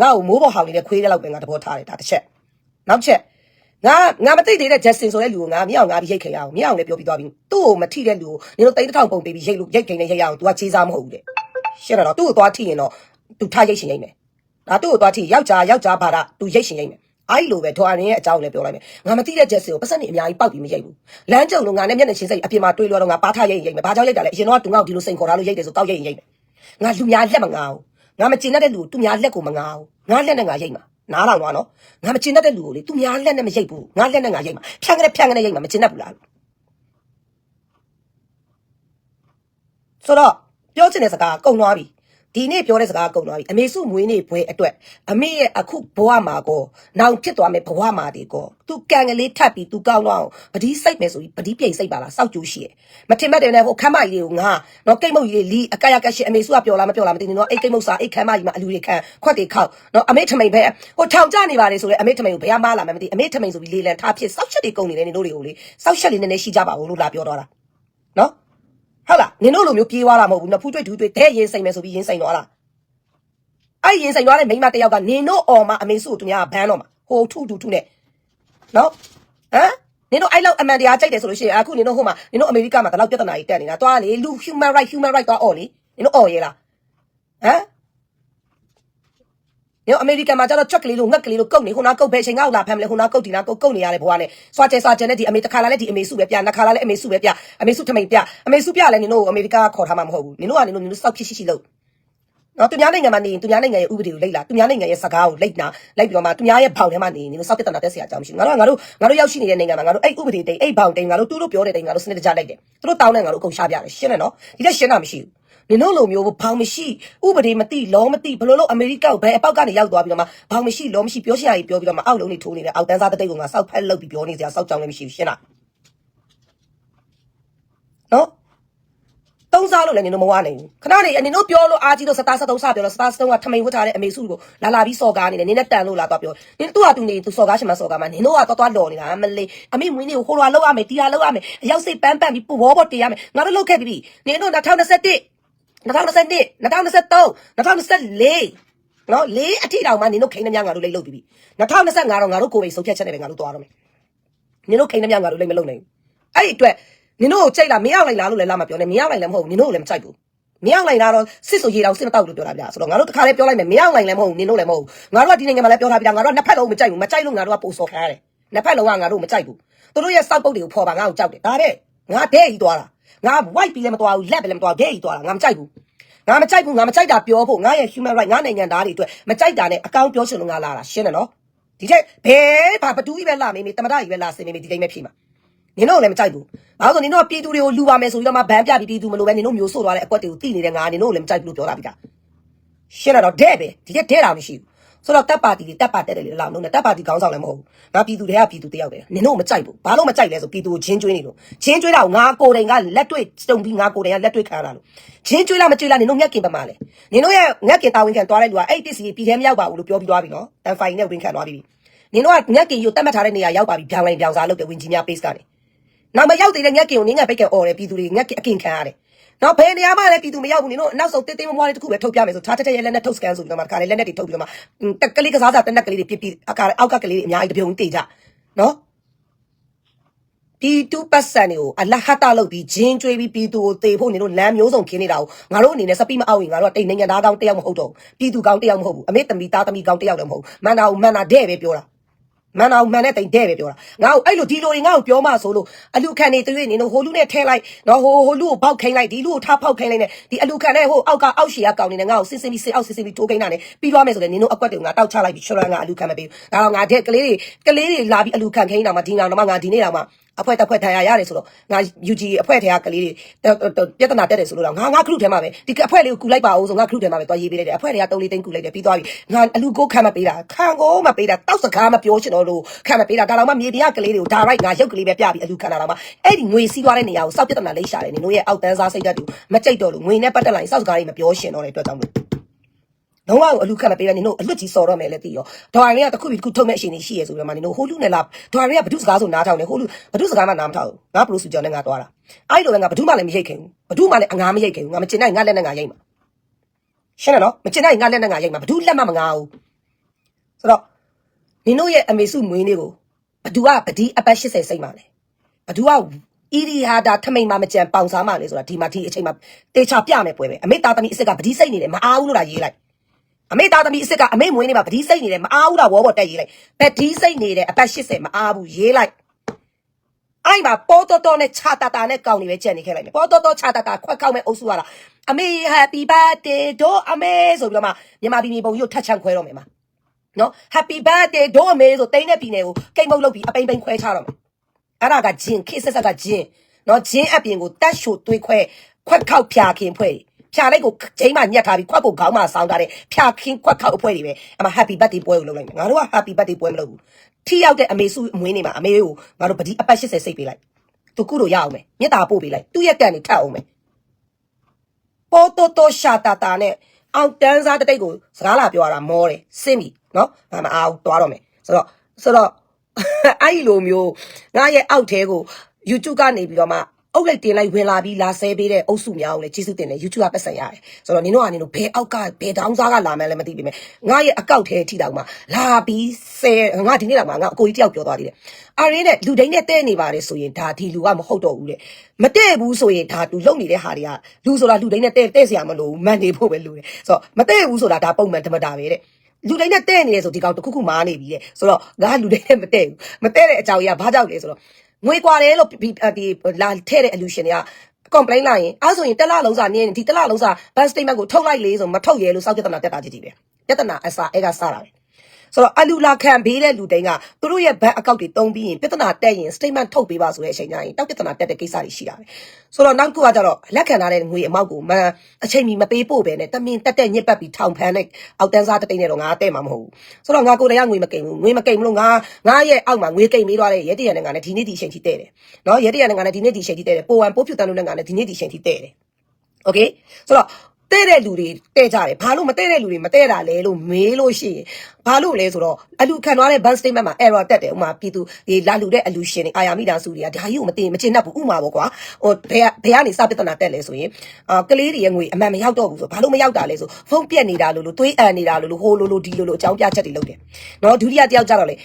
ငါ့ကိုမိုးပေါ်ဟောင်နေတဲ့ခွေးတဲ့လောက်ပဲငါတဘောထားတယ်ဒါတစ်ချက် နောက်ချက် ငါငါမသိသေးတဲ့ Justin ဆိုတဲ့လူကိုငါမြောက်ငါပြီးရိတ်ခင်ရအောင်မြောက်လည်းပြောပြီးသွားပြီသူ့ကိုမထိတဲ့လူကိုနင်တို့တိတ်တစ်ထောင်ပုံပေးပြီးရိတ်လို့ရိတ်ခင်နဲ့ရိတ်ရအောင် तू ကခြေစားမဟုတ်ဘူးတဲ့ရှင်းတော့သူ့ကိုသွားထိရင်တော့ तू ထားရိတ်ရှင်ရိတ်မယ်ဒါသူ့ကိုသွားထိယောက်ျားယောက်ျားဘာသာ तू ရိတ်ရှင်ရိတ်မယ်အဲ့လိုပဲဒေါ်အရင်ရဲ့အကြောင်းလည်းပြောလိုက်မယ်ငါမသိတဲ့ Justin ကိုပတ်စံနေအများကြီးပောက်ပြီးမရိတ်ဘူးလမ်းကြုံလို့ငါနဲ့မျက်နှာချင်းစိတ်အပြင်မှာတွေးလို့တော့ငါပါထားရိတ်ရင်ရိတ်မယ်ဘာကြောင့်ရိတ်တာလဲအရင်တော့ तू ငါ့ကိုဒီလိုစိန်ခေါ်ထားလို့ရိတ်တယ်ဆိုကောက်ရိတ်ရင်ရိတ်မယ်ငါလူများလက်မငါဘူးငါမကျင်တတ်တဲ့လူကိုသူများလက်ကိုမငါဘူးငါလက်နဲ့ငါရိတ်မှာ နားထောင်သွားနော်ငါမကျင်တတ်တဲ့လူကိုလေသူများလက်နဲ့မရိတ်ဘူးငါလက်နဲ့ငါရိတ်မှာဖြန့်ကနေဖြန့်ကနေရိတ်မှာမကျင်တတ်ဘူးလားဆိုတော့ပြောချင်တဲ့စကားကုန်သွားပြီ ဒီနေ့ပြောတဲ့စကားကုန်သွားပြီအမေစုမွေးနေ့ဘွဲအတွက်အမေရဲ့အခုဘဝမှာကောနောင်ဖြစ်သွားမယ်ဘဝမှာဒီကောသူကံကလေးထပ်ပြီးသူကောင်းတော့အောင်ပဒီစိတ်မယ်ဆိုပြီးပဒီပြိန်စိတ်ပါလားစောက်ကြိုးရှိရဲ့မထင်မဲ့တယ်နဲ့ဟိုခမ်းမကြီးတွေကိုငါတော့ကိတ်မုတ်ကြီးတွေလီအကရကရှအမေစုကပြောလားမပြောလားမသိဘူးနော်အိတ်ကိတ်မုတ်စာအိတ်ခမ်းမကြီးမှာအလူတွေခံခွက်တွေခောက်နော်အမေထမိန်ပဲဟိုထောင်ကြနေပါလေဆိုလေအမေထမိန်ကိုဘယ်မှားလာမှမသိအမေထမိန်ဆိုပြီးလေလံထားဖြစ်စောက်ချက်တွေကုန်နေတယ်နေတို့တွေကိုလေစောက်ချက်လေးနည်းနည်းရှိကြပါဦးလို့လာပြောတော့တာနော် ဟုတ်လားနင်တို့လိုမျိုးပြေးသွားတာမဟုတ်ဘူးနော်ဖူးတွေ့ဒူးတွေ့တဲ့ရင်ဆိုင်မယ်ဆိုပြီးရင်ဆိုင်တော့လားအဲ့ရင်ဆိုင်သွားတဲ့မိန်းမတစ်ယောက်ကနင်တို့အော်မှာအမေစုကိုသူများကဘန်းတော့မှာဟိုထုထုထုနဲ့နော်ဟမ်နင်တို့အဲ့လောက်အမှန်တရားကြိုက်တယ်ဆိုလို့ရှိရင်အခုနင်တို့ဟိုမှာနင်တို့အမေရိကမှာတလောက်ပြဿနာကြီးတက်နေတာတွားလေလူ human right human right တွားအော်လေနင်တို့အော်ရဲလားဟမ် ညအမေရိကန်မှာကျတော့ချွက်ကလေးလို့ငက်ကလေးလို့ကုတ်နေခုနကုတ်ပဲချိန်ကောက်လာဖမ်းမလဲခုနကုတ်ဒီနာကုတ်ကုတ်နေရတယ်ဘွားနဲ့စွာကျဲစွာကျဲနဲ့ဒီအမေတစ်ခါလာလဲဒီအမေစုပဲပြနှစ်ခါလာလဲအမေစုပဲပြအမေစုထမိန်ပြအမေစုပြလဲနင်တို့အမေရိကခေါ်ထားမှာမဟုတ်ဘူးနင်တို့ကနင်တို့နင်တို့စောက်ဖြစ်ရှိရှိလို့နော်သူများနိုင်ငံမှာနေရင်သူများနိုင်ငံရဲ့ဥပဒေကိုလိုက်လာသူများနိုင်ငံရဲ့စကားကိုလိုက်နာလိုက်ပြီးတော့မှသူများရဲ့ဘောင်ထဲမှာနေရင်နင်တို့စောက်ပြတနာတက်စရာအကြောင်းမရှိဘူးငါတို့ငါတို့ငါတို့ရောက်ရှိနေတဲ့နိုင်ငံမှာငါတို့အဲ့ဥပဒေတိတ်အဲ့ဘောင်တိတ်ငါတို့သူတို့ပြောတဲ့တိတ်ငါတို့စနစ်တကျလိုက်တယ်သူတို့တောင်းတဲ့ငါတို့အကုန်ရှားပြတယ်ရှင်းတယ်နော်ဒီထက်ရှင်းတာမရှိဘူး နင်တို့လိုမျိုးဘောင်မရှိဥပဒေမသိလောမသိဘလို့လို့အမေရိကကိုဘယ်အပေါက်ကနေရောက်သွားပြီးတော့မှဘောင်မရှိလောမရှိပြောရှရကြီးပြောပြီးတော့မှအောက်လုံးနေထိုးနေတဲ့အောက်တန်းစားတဲ့တိတ်ကငါစောက်ဖက်လုပ်ပြီးပြောနေစရာစောက်ကြောင်လည်းမရှိဘူးရှင်းလားနော်သုံးစားလို့လည်းနင်တို့မဝနိုင်ဘူးခဏနေနင်တို့ပြောလို့အာကြီးလို့စတားစတုံးစပြောလို့စတားစတုံးကထမိန်ဝတ်ထားတဲ့အမေစုကိုလာလာပြီးစော်ကားနေတယ်နင်နဲ့တန်လို့လာတော့ပြောနင်သူ့ဟာသူနေသူစော်ကားရှင်မစော်ကားမှာနင်တို့ကတော့တော့လော်နေတာမလေးအမေမွေးနေကိုဟိုလာလောက်ရမယ်တီလာလောက်ရမယ်အရောက်စိတ်ပန်းပန်းပြီးပူဘောဘောတေးရမယ်ငါတို့လောက်ခဲ့ပြီနင်တို့2021 2022 2023 2024နော်လေးအထိတောင်မှနင်တို့ခိန်းနှမြငါတို့လိမ့်လို့ပြီ2025တော့ငါတို့ကိုယ်ပဲစုပ်ဖြတ်ချက်နဲ့ပဲငါတို့သွားတော့မယ်နင်တို့ခိန်းနှမြငါတို့လိမ့်မလုပ်နိုင်ဘူးအဲ့ဒီအတွက်နင်တို့ကိုကြိတ်လားမရောက်လိုက်လားလို့လည်းလာမပြောနဲ့မရောက်လိုက်လည်းမဟုတ်ဘူးနင်တို့ကိုလည်းမကြိုက်ဘူးမရောက်လိုက်တာတော့စစ်ဆိုရေတောင်စစ်မတောက်လို့ပြောတာဗျာဆိုတော့ငါတို့တခါလေးပြောလိုက်မယ်မရောက်လိုက်လည်းမဟုတ်ဘူးနင်တို့လည်းမဟုတ်ဘူးငါတို့ကဒီနိုင်ငံမှာလည်းပြောထားပြီးသားငါတို့ကနှစ်ဖက်လုံးမကြိုက်ဘူးမကြိုက်လို့ငါတို့ကပို့စော်ခံရတယ်နှစ်ဖက်လုံးကငါတို့မကြိုက်ဘူးသူတို့ရဲ့စောက်ပုတ်တွေကိုဖော်ပါငါ့ကိုကြောက်တယ်ဒါတဲ့ငါဒဲကြီးသွားတာ ငါ white ပြီးလည်းမသွားဘူး left လည်းမသွားဒဲကြီးသွားတာငါမကြိုက်ဘူးငါမကြိုက်ဘူးငါမကြိုက်တာပြောဖို့ငါရဲ့ human right ငါနိုင်ငံသားတွေအတွက်မကြိုက်တာနဲ့အကောင့်ပြောရှင်လို့ငါလာတာရှင်းတယ်နော်ဒီချက်ဘယ်ဘာဘတူကြီးပဲလာမေးမေးတမတကြီးပဲလာစင်မေးမေးဒီတိုင်းပဲဖြေမှာနင်တို့လည်းမကြိုက်ဘူးဘာလို့ဆိုနင်တို့ကပြည်သူတွေကိုလူပါမယ်ဆိုပြီးတော့မှဗန်းပြပြီးပြည်သူမလို့ပဲနင်တို့မျိုးဆို့သွားတဲ့အကွက်တွေကိုတိနေတဲ့ငါနင်တို့လည်းမကြိုက်ဘူးလို့ပြောတာပြီကရှင်းတော့တဲ့ပဲဒီချက်တဲ့တာမရှိဘူး ဆိုတော့တပ်ပါတီတွေတပ်ပါတက်တယ်လေလောက်လုံးနဲ့တပ်ပါတီခေါင်းဆောင်လည်းမဟုတ်ဘူးငါပြည်သူတွေကပြည်သူတယောက်တည်းနင်တို့မကြိုက်ဘူးဘာလို့မကြိုက်လဲဆိုပြည်သူကိုချင်းကျွေးနေလို့ချင်းကျွေးတာကိုငါကိုယ်တိုင်ကလက်တွေ့တုံပြီးငါကိုယ်တိုင်ကလက်တွေ့ခံရတာလို့ချင်းကျွေးလားမကျွေးလားနင်တို့မျက်ကင်ပမာလဲနင်တို့ရဲ့မျက်ကင်တာဝန်ခံသွားတဲ့လူကအဲ့ပစ္စည်းပြည်ထဲမရောက်ပါဘူးလို့ပြောပြီးသွားပြီနော်တန်ဖိုင်နဲ့ဝင်ခံသွားပြီနင်တို့ကမျက်ကင်ကိုတတ်မှတ်ထားတဲ့နေရာရောက်ပါပြီပြောင်းလိုက်ပြောင်းစားလုပ်တဲ့ဝင်ကြီးများ page ကနေနောက်မရောက်သေးတဲ့မျက်ကင်ကိုနင်ကပိတ်ကင်អော်တယ်ပြည်သူတွေမျက်ကင်အကင်ခံရတယ် နော်ဘယ်နေရာမှလည်းပြည်သူမရောက်ဘူးနင်တို့နောက်ဆုံးတင်းတင်းမွားလေးတစ်ခုပဲထုတ်ပြမယ်ဆိုထားတက်တက်ရဲလက်နဲ့ထုတ်စကန်ဆိုပြီးတော့မှတခါလေလက်နဲ့တွေထုတ်ပြီးတော့မှတက်ကလေးကစားစားတက်နက်ကလေးတွေပြပြအခါအောက်ကကလေးတွေအများကြီးတပြုံတေးကြနော်ပြည်သူပတ်စံတွေကိုအလဟတလုပ်ပြီးဂျင်းကျွေးပြီးပြည်သူကိုတေဖို့နေလို့လမ်းမျိုးစုံခင်းနေတာကိုငါတို့အနေနဲ့စပိမအောင်ရင်ငါတို့ကတိတ်နိုင်ငံသားကောင်းတယောက်မဟုတ်တော့ဘူးပြည်သူကောင်းတယောက်မဟုတ်ဘူးအမေသမီးသားသမီးကောင်းတယောက်လည်းမဟုတ်ဘူးမန္တာကိုမန္တာတဲ့ပဲပြောတာ မန်အောင်မန်နဲ့တိန်တဲ့ပဲပြောတာငါ့ကိုအဲ့လိုဒီလိုတွေငါ့ကိုပြောမှဆိုလို့အလူခံနေတွေ့နေတော့ဟိုလူနဲ့ထဲလိုက်နော်ဟိုဟိုလူကိုပေါက်ခိုင်းလိုက်ဒီလူကိုထားဖောက်ခိုင်းလိုက်နဲ့ဒီအလူခံနဲ့ဟိုအောက်ကအောက်ရှီကကောင်းနေတယ်ငါ့ကိုစင်စင်ပြီးစင်အောက်စင်စင်ပြီးထိုးခိုင်းတာနဲ့ပြီးသွားမယ်ဆိုလည်းနင်တို့အကွက်တွေကိုငါတောက်ချလိုက်ပြီးရှော့ရငါအလူခံမပေးဘူးဒါတော့ငါတဲ့ကလေးတွေကလေးတွေလာပြီးအလူခံခိုင်းတာမှဒီနောက်တော့မှငါဒီနေ့တော့မှ အဖွဲ့တက်ဖွဲ့ထိုင်ရရတယ်ဆိုတော့ငါ UG အဖွဲ့ထဲကကလေးတွေပြဿနာတက်တယ်ဆိုလို့တော့ငါငါခရုထဲမှာပဲဒီအဖွဲ့လေးကိုကူလိုက်ပါဦးဆိုငါခရုထဲမှာပဲတွားရေးပေးလိုက်တယ်အဖွဲ့တွေကတုံးလေးသိန်းကူလိုက်တယ်ပြီးသွားပြီငါအလူကိုခံမပေးတာခံကိုမပေးတာတောက်စကားမပြောချင်တော့လို့ခံမပေးတာဒါတော့မှမြေပြကလေးတွေကိုဒါရိုက်ငါရုပ်ကလေးပဲပြပြီးအလူခံတာတော့မှအဲ့ဒီငွေစီးသွားတဲ့နေရာကိုစောက်ပြဿနာလိမ့်ရှာတယ်နင်တို့ရဲ့အောက်တန်းစားစိတ်ဓာတ်တွေမကြိုက်တော့လို့ငွေနဲ့ပတ်သက်လာရင်စောက်စကားတွေမပြောရှင်တော့တဲ့အတွက်ကြောင့်လို့ လုံးဝအလူခံမပေးတဲ့နင်တို့အလွတ်ကြီးစော်တော့မယ်လေသိရောဒေါ်ရင်းကတခုပြီးတခုထုတ်မဲ့အရှင်ကြီးရှိရဆိုပြီးတော့မှနင်တို့ဟိုလူနဲ့လားဒေါ်ရင်းကဘဒုစကားဆိုနားထောင်တယ်ဟိုလူဘဒုစကားမှနားမထောင်ဘူးငါပရိုစူဂျာနဲ့ငါသွားတာအဲ့လိုပဲငါဘဒုမှလည်းမရိတ်ခင်ဘူးဘဒုမှလည်းအငားမရိတ်ခင်ဘူးငါမကျင်နိုင်ငါလက်နဲ့ငါရိတ်မှာရှင်းတယ်နော်မကျင်နိုင်ငါလက်နဲ့ငါရိတ်မှာဘဒုလက်မှမငါဘူးဆိုတော့နင်တို့ရဲ့အမေစုမွေးနေ့ကိုဘဒုကပဒီအပတ်80စိတ်မှာလေဘဒုကဣရိဟာတာထမိန်မှာမကြံပေါင်စားမှလေဆိုတာဒီမှာဒီအချိန်မှာတေချာပြမယ်ပွဲပဲအမေသားသမီးအစ်စ်ကပဒီစိတ်နေတယ်မအားဘူးလို့လားရေးလိုက် အမေသားသမီးအစ်စ်ကအမေမွေးနေမှာပတိစိတ်နေတယ်မအားဘူးလားဝေါ်ဘော်တက်ရေးလိုက်ပတိစိတ်နေတယ်အပတ်80မအားဘူးရေးလိုက်အဲ့မှာပေါ်တော်တော်နဲ့ခြာတာတာနဲ့ကောင်းနေပဲကြံ့နေခဲ့လိုက်မယ်ပေါ်တော်တော်ခြာတာတာခွက်ခောက်မဲ့အုပ်စုရတာအမေ happy birthday တို့အမေဆိုပြီးတော့မှမြန်မာပြည်မြေပုံကြီးကိုထတ်ချန်ခွဲတော့မယ်မှာနော် happy birthday တို့အမေဆိုတိန်းတဲ့ပြည်နယ်ကိုကိတ်မုတ်လုပ်ပြီးအပိန်ပိန်ခွဲချတော့မယ်အဲ့ဒါကဂျင်ခေတ်ဆက်ဆက်ကဂျင်နော်ဂျင်အပြင်ကိုတတ်ရှိုသွေးခွဲခွက်ခောက်ဖြာခင်ဖွဲ့ ဖြာလိုက်ကိုချိန်မှညက်ထားပြီးခွက်ကိုခေါင်းမှဆောင်းထားတဲ့ဖြာခင်းခွက်ခောက်အဖွဲတွေပဲအမ happy birthday ပွဲကိုလုပ်လိုက်မယ်ငါတို့က happy birthday ပွဲမလုပ်ဘူးထိရောက်တဲ့အမေစုအမွေးနေမှာအမေကိုငါတို့ပတိအပတ်80စိတ်ပေးလိုက်သူကုလို့ရအောင်မယ်မြတ်တာပို့ပေးလိုက်သူ့ရဲ့ကန်နေထပ်အောင်မယ်ပေါ်တော်တော်ရှာတာတာနဲ့အောင်တန်းစားတတိတ်ကိုစကားလာပြောရတာမောတယ်စင်းပြီနော်ငါမအားဘူးသွားတော့မယ်ဆိုတော့ဆိုတော့အဲ့လိုမျိုးငါရဲ့အောက်ထဲကို YouTube ကနေပြီးတော့မှ အုတ်လိုက်တင်လိုက်ဝင်လာပြီးလာဆဲပေးတဲ့အုပ်စုများကိုလည်းကျေးဇူးတင်တယ် YouTube ကပတ်စံရတယ်ဆိုတော့နင်တို့ကနင်တို့ဘယ်အောက်ကဘယ်တောင်းစားကလာမှန်းလည်းမသိပေမဲ့ငါရဲ့အကောက်ထဲထိတောင်မှလာပြီးဆဲငါဒီနေ့တော့မှငါအကိုကြီးတယောက်ပြောသွားသေးတယ်အာရင်းနဲ့လူတိုင်းနဲ့တဲ့နေပါတယ်ဆိုရင်ဒါဒီလူကမဟုတ်တော့ဘူးတဲ့မတဲ့ဘူးဆိုရင်ဒါသူလုံနေတဲ့ဟာတွေကလူဆိုတာလူတိုင်းနဲ့တဲ့တဲ့စရာမလိုဘူးမန်နေဖို့ပဲလိုတယ်ဆိုတော့မတဲ့ဘူးဆိုတာဒါပုံမှန်ဓမ္မတာပဲတဲ့လူတိုင်းနဲ့တဲ့နေတယ်ဆိုဒီကောင်တစ်ခုခုမားနေပြီတဲ့ဆိုတော့ငါလူတိုင်းနဲ့မတဲ့ဘူးမတဲ့တဲ့အကြောင်းကြီးကဘာကြောင့်လဲဆိုတော့ ငွေကွာတယ်လို့ဒီဒီလာထဲ့တဲ့အလူရှင်တွေက complain လာရင်အဲဆိုရင်တက်လာလုံးစာနင်းဒီတက်လာလုံးစာ bank statement ကိုထုတ်လိုက်လေဆိုမထုတ်ရဲလို့စောက်ပြဿနာတက်တာကြီးကြီးပဲပြဿနာအစားအဲကစားတာပဲ ဆိုတော့အလူလာခံပေးတဲ့လူတိုင်းကသူတို့ရဲ့ bank account တွေတုံးပြီးရင်ပြဿနာတက်ရင် statement ထုတ်ပေးပါဆိုတဲ့အချိန်ကျရင်တောက်ပြဿနာတက်တဲ့ကိစ္စတွေရှိတာပဲဆိုတော့နောက်တစ်ခုကကြတော့လက်ခံထားတဲ့ငွေအမောက်ကိုမအချိန်မီမပေးဖို့ပဲနဲ့တမင်တက်တက်ညစ်ပတ်ပြီးထောင်ဖမ်းတဲ့အောက်တန်းစားတတိန်နဲ့တော့ငါတဲ့မှာမဟုတ်ဘူးဆိုတော့ငါကိုယ်တိုင်ကငွေမကိန်ဘူးငွေမကိန်ဘူးလို့ငါငါရဲ့အောက်မှာငွေကိန်ပေးသွားတဲ့ရဲတရနဲ့ငါနဲ့ဒီနေ့ဒီအချိန်ထိတဲ့တယ်နော်ရဲတရနဲ့ငါနဲ့ဒီနေ့ဒီအချိန်ထိတဲ့တယ်ပိုဝမ်ပိုးဖြူတန်လို့နဲ့ငါနဲ့ဒီနေ့ဒီအချိန်ထိတဲ့တယ် โอเคဆိုတော့ တဲ့တဲ့လူတွေတဲ့ကြတယ်ဘာလို့မတဲ့တဲ့လူတွေမတဲ့တာလဲလို့မေးလို့ရှိရင်ဘာလို့လဲဆိုတော့အလူခံသွားတဲ့ bank statement မှာ error တက်တယ်ဥမာပြည်သူဒီလာလူတဲ့အလူရှင်တွေအာယာမိသားစုတွေကဒါကြီးကိုမသိမချင်တတ်ဘူးဥမာပေါ့ကွာဟိုဘယ်ဘယ်ကနေစပစ်တနာတက်လဲဆိုရင်အာကလေးတွေရဲ့ငွေအမှန်မရောက်တော့ဘူးဆိုဘာလို့မရောက်တာလဲဆိုဖုန်းပြက်နေတာလို့လို့သွေးအန်နေတာလို့လို့ဟိုလိုလိုဒီလိုလိုအကြောင်းပြချက်တွေလုပ်တယ်နော်ဒုတိယတယောက်ကြတော့လေ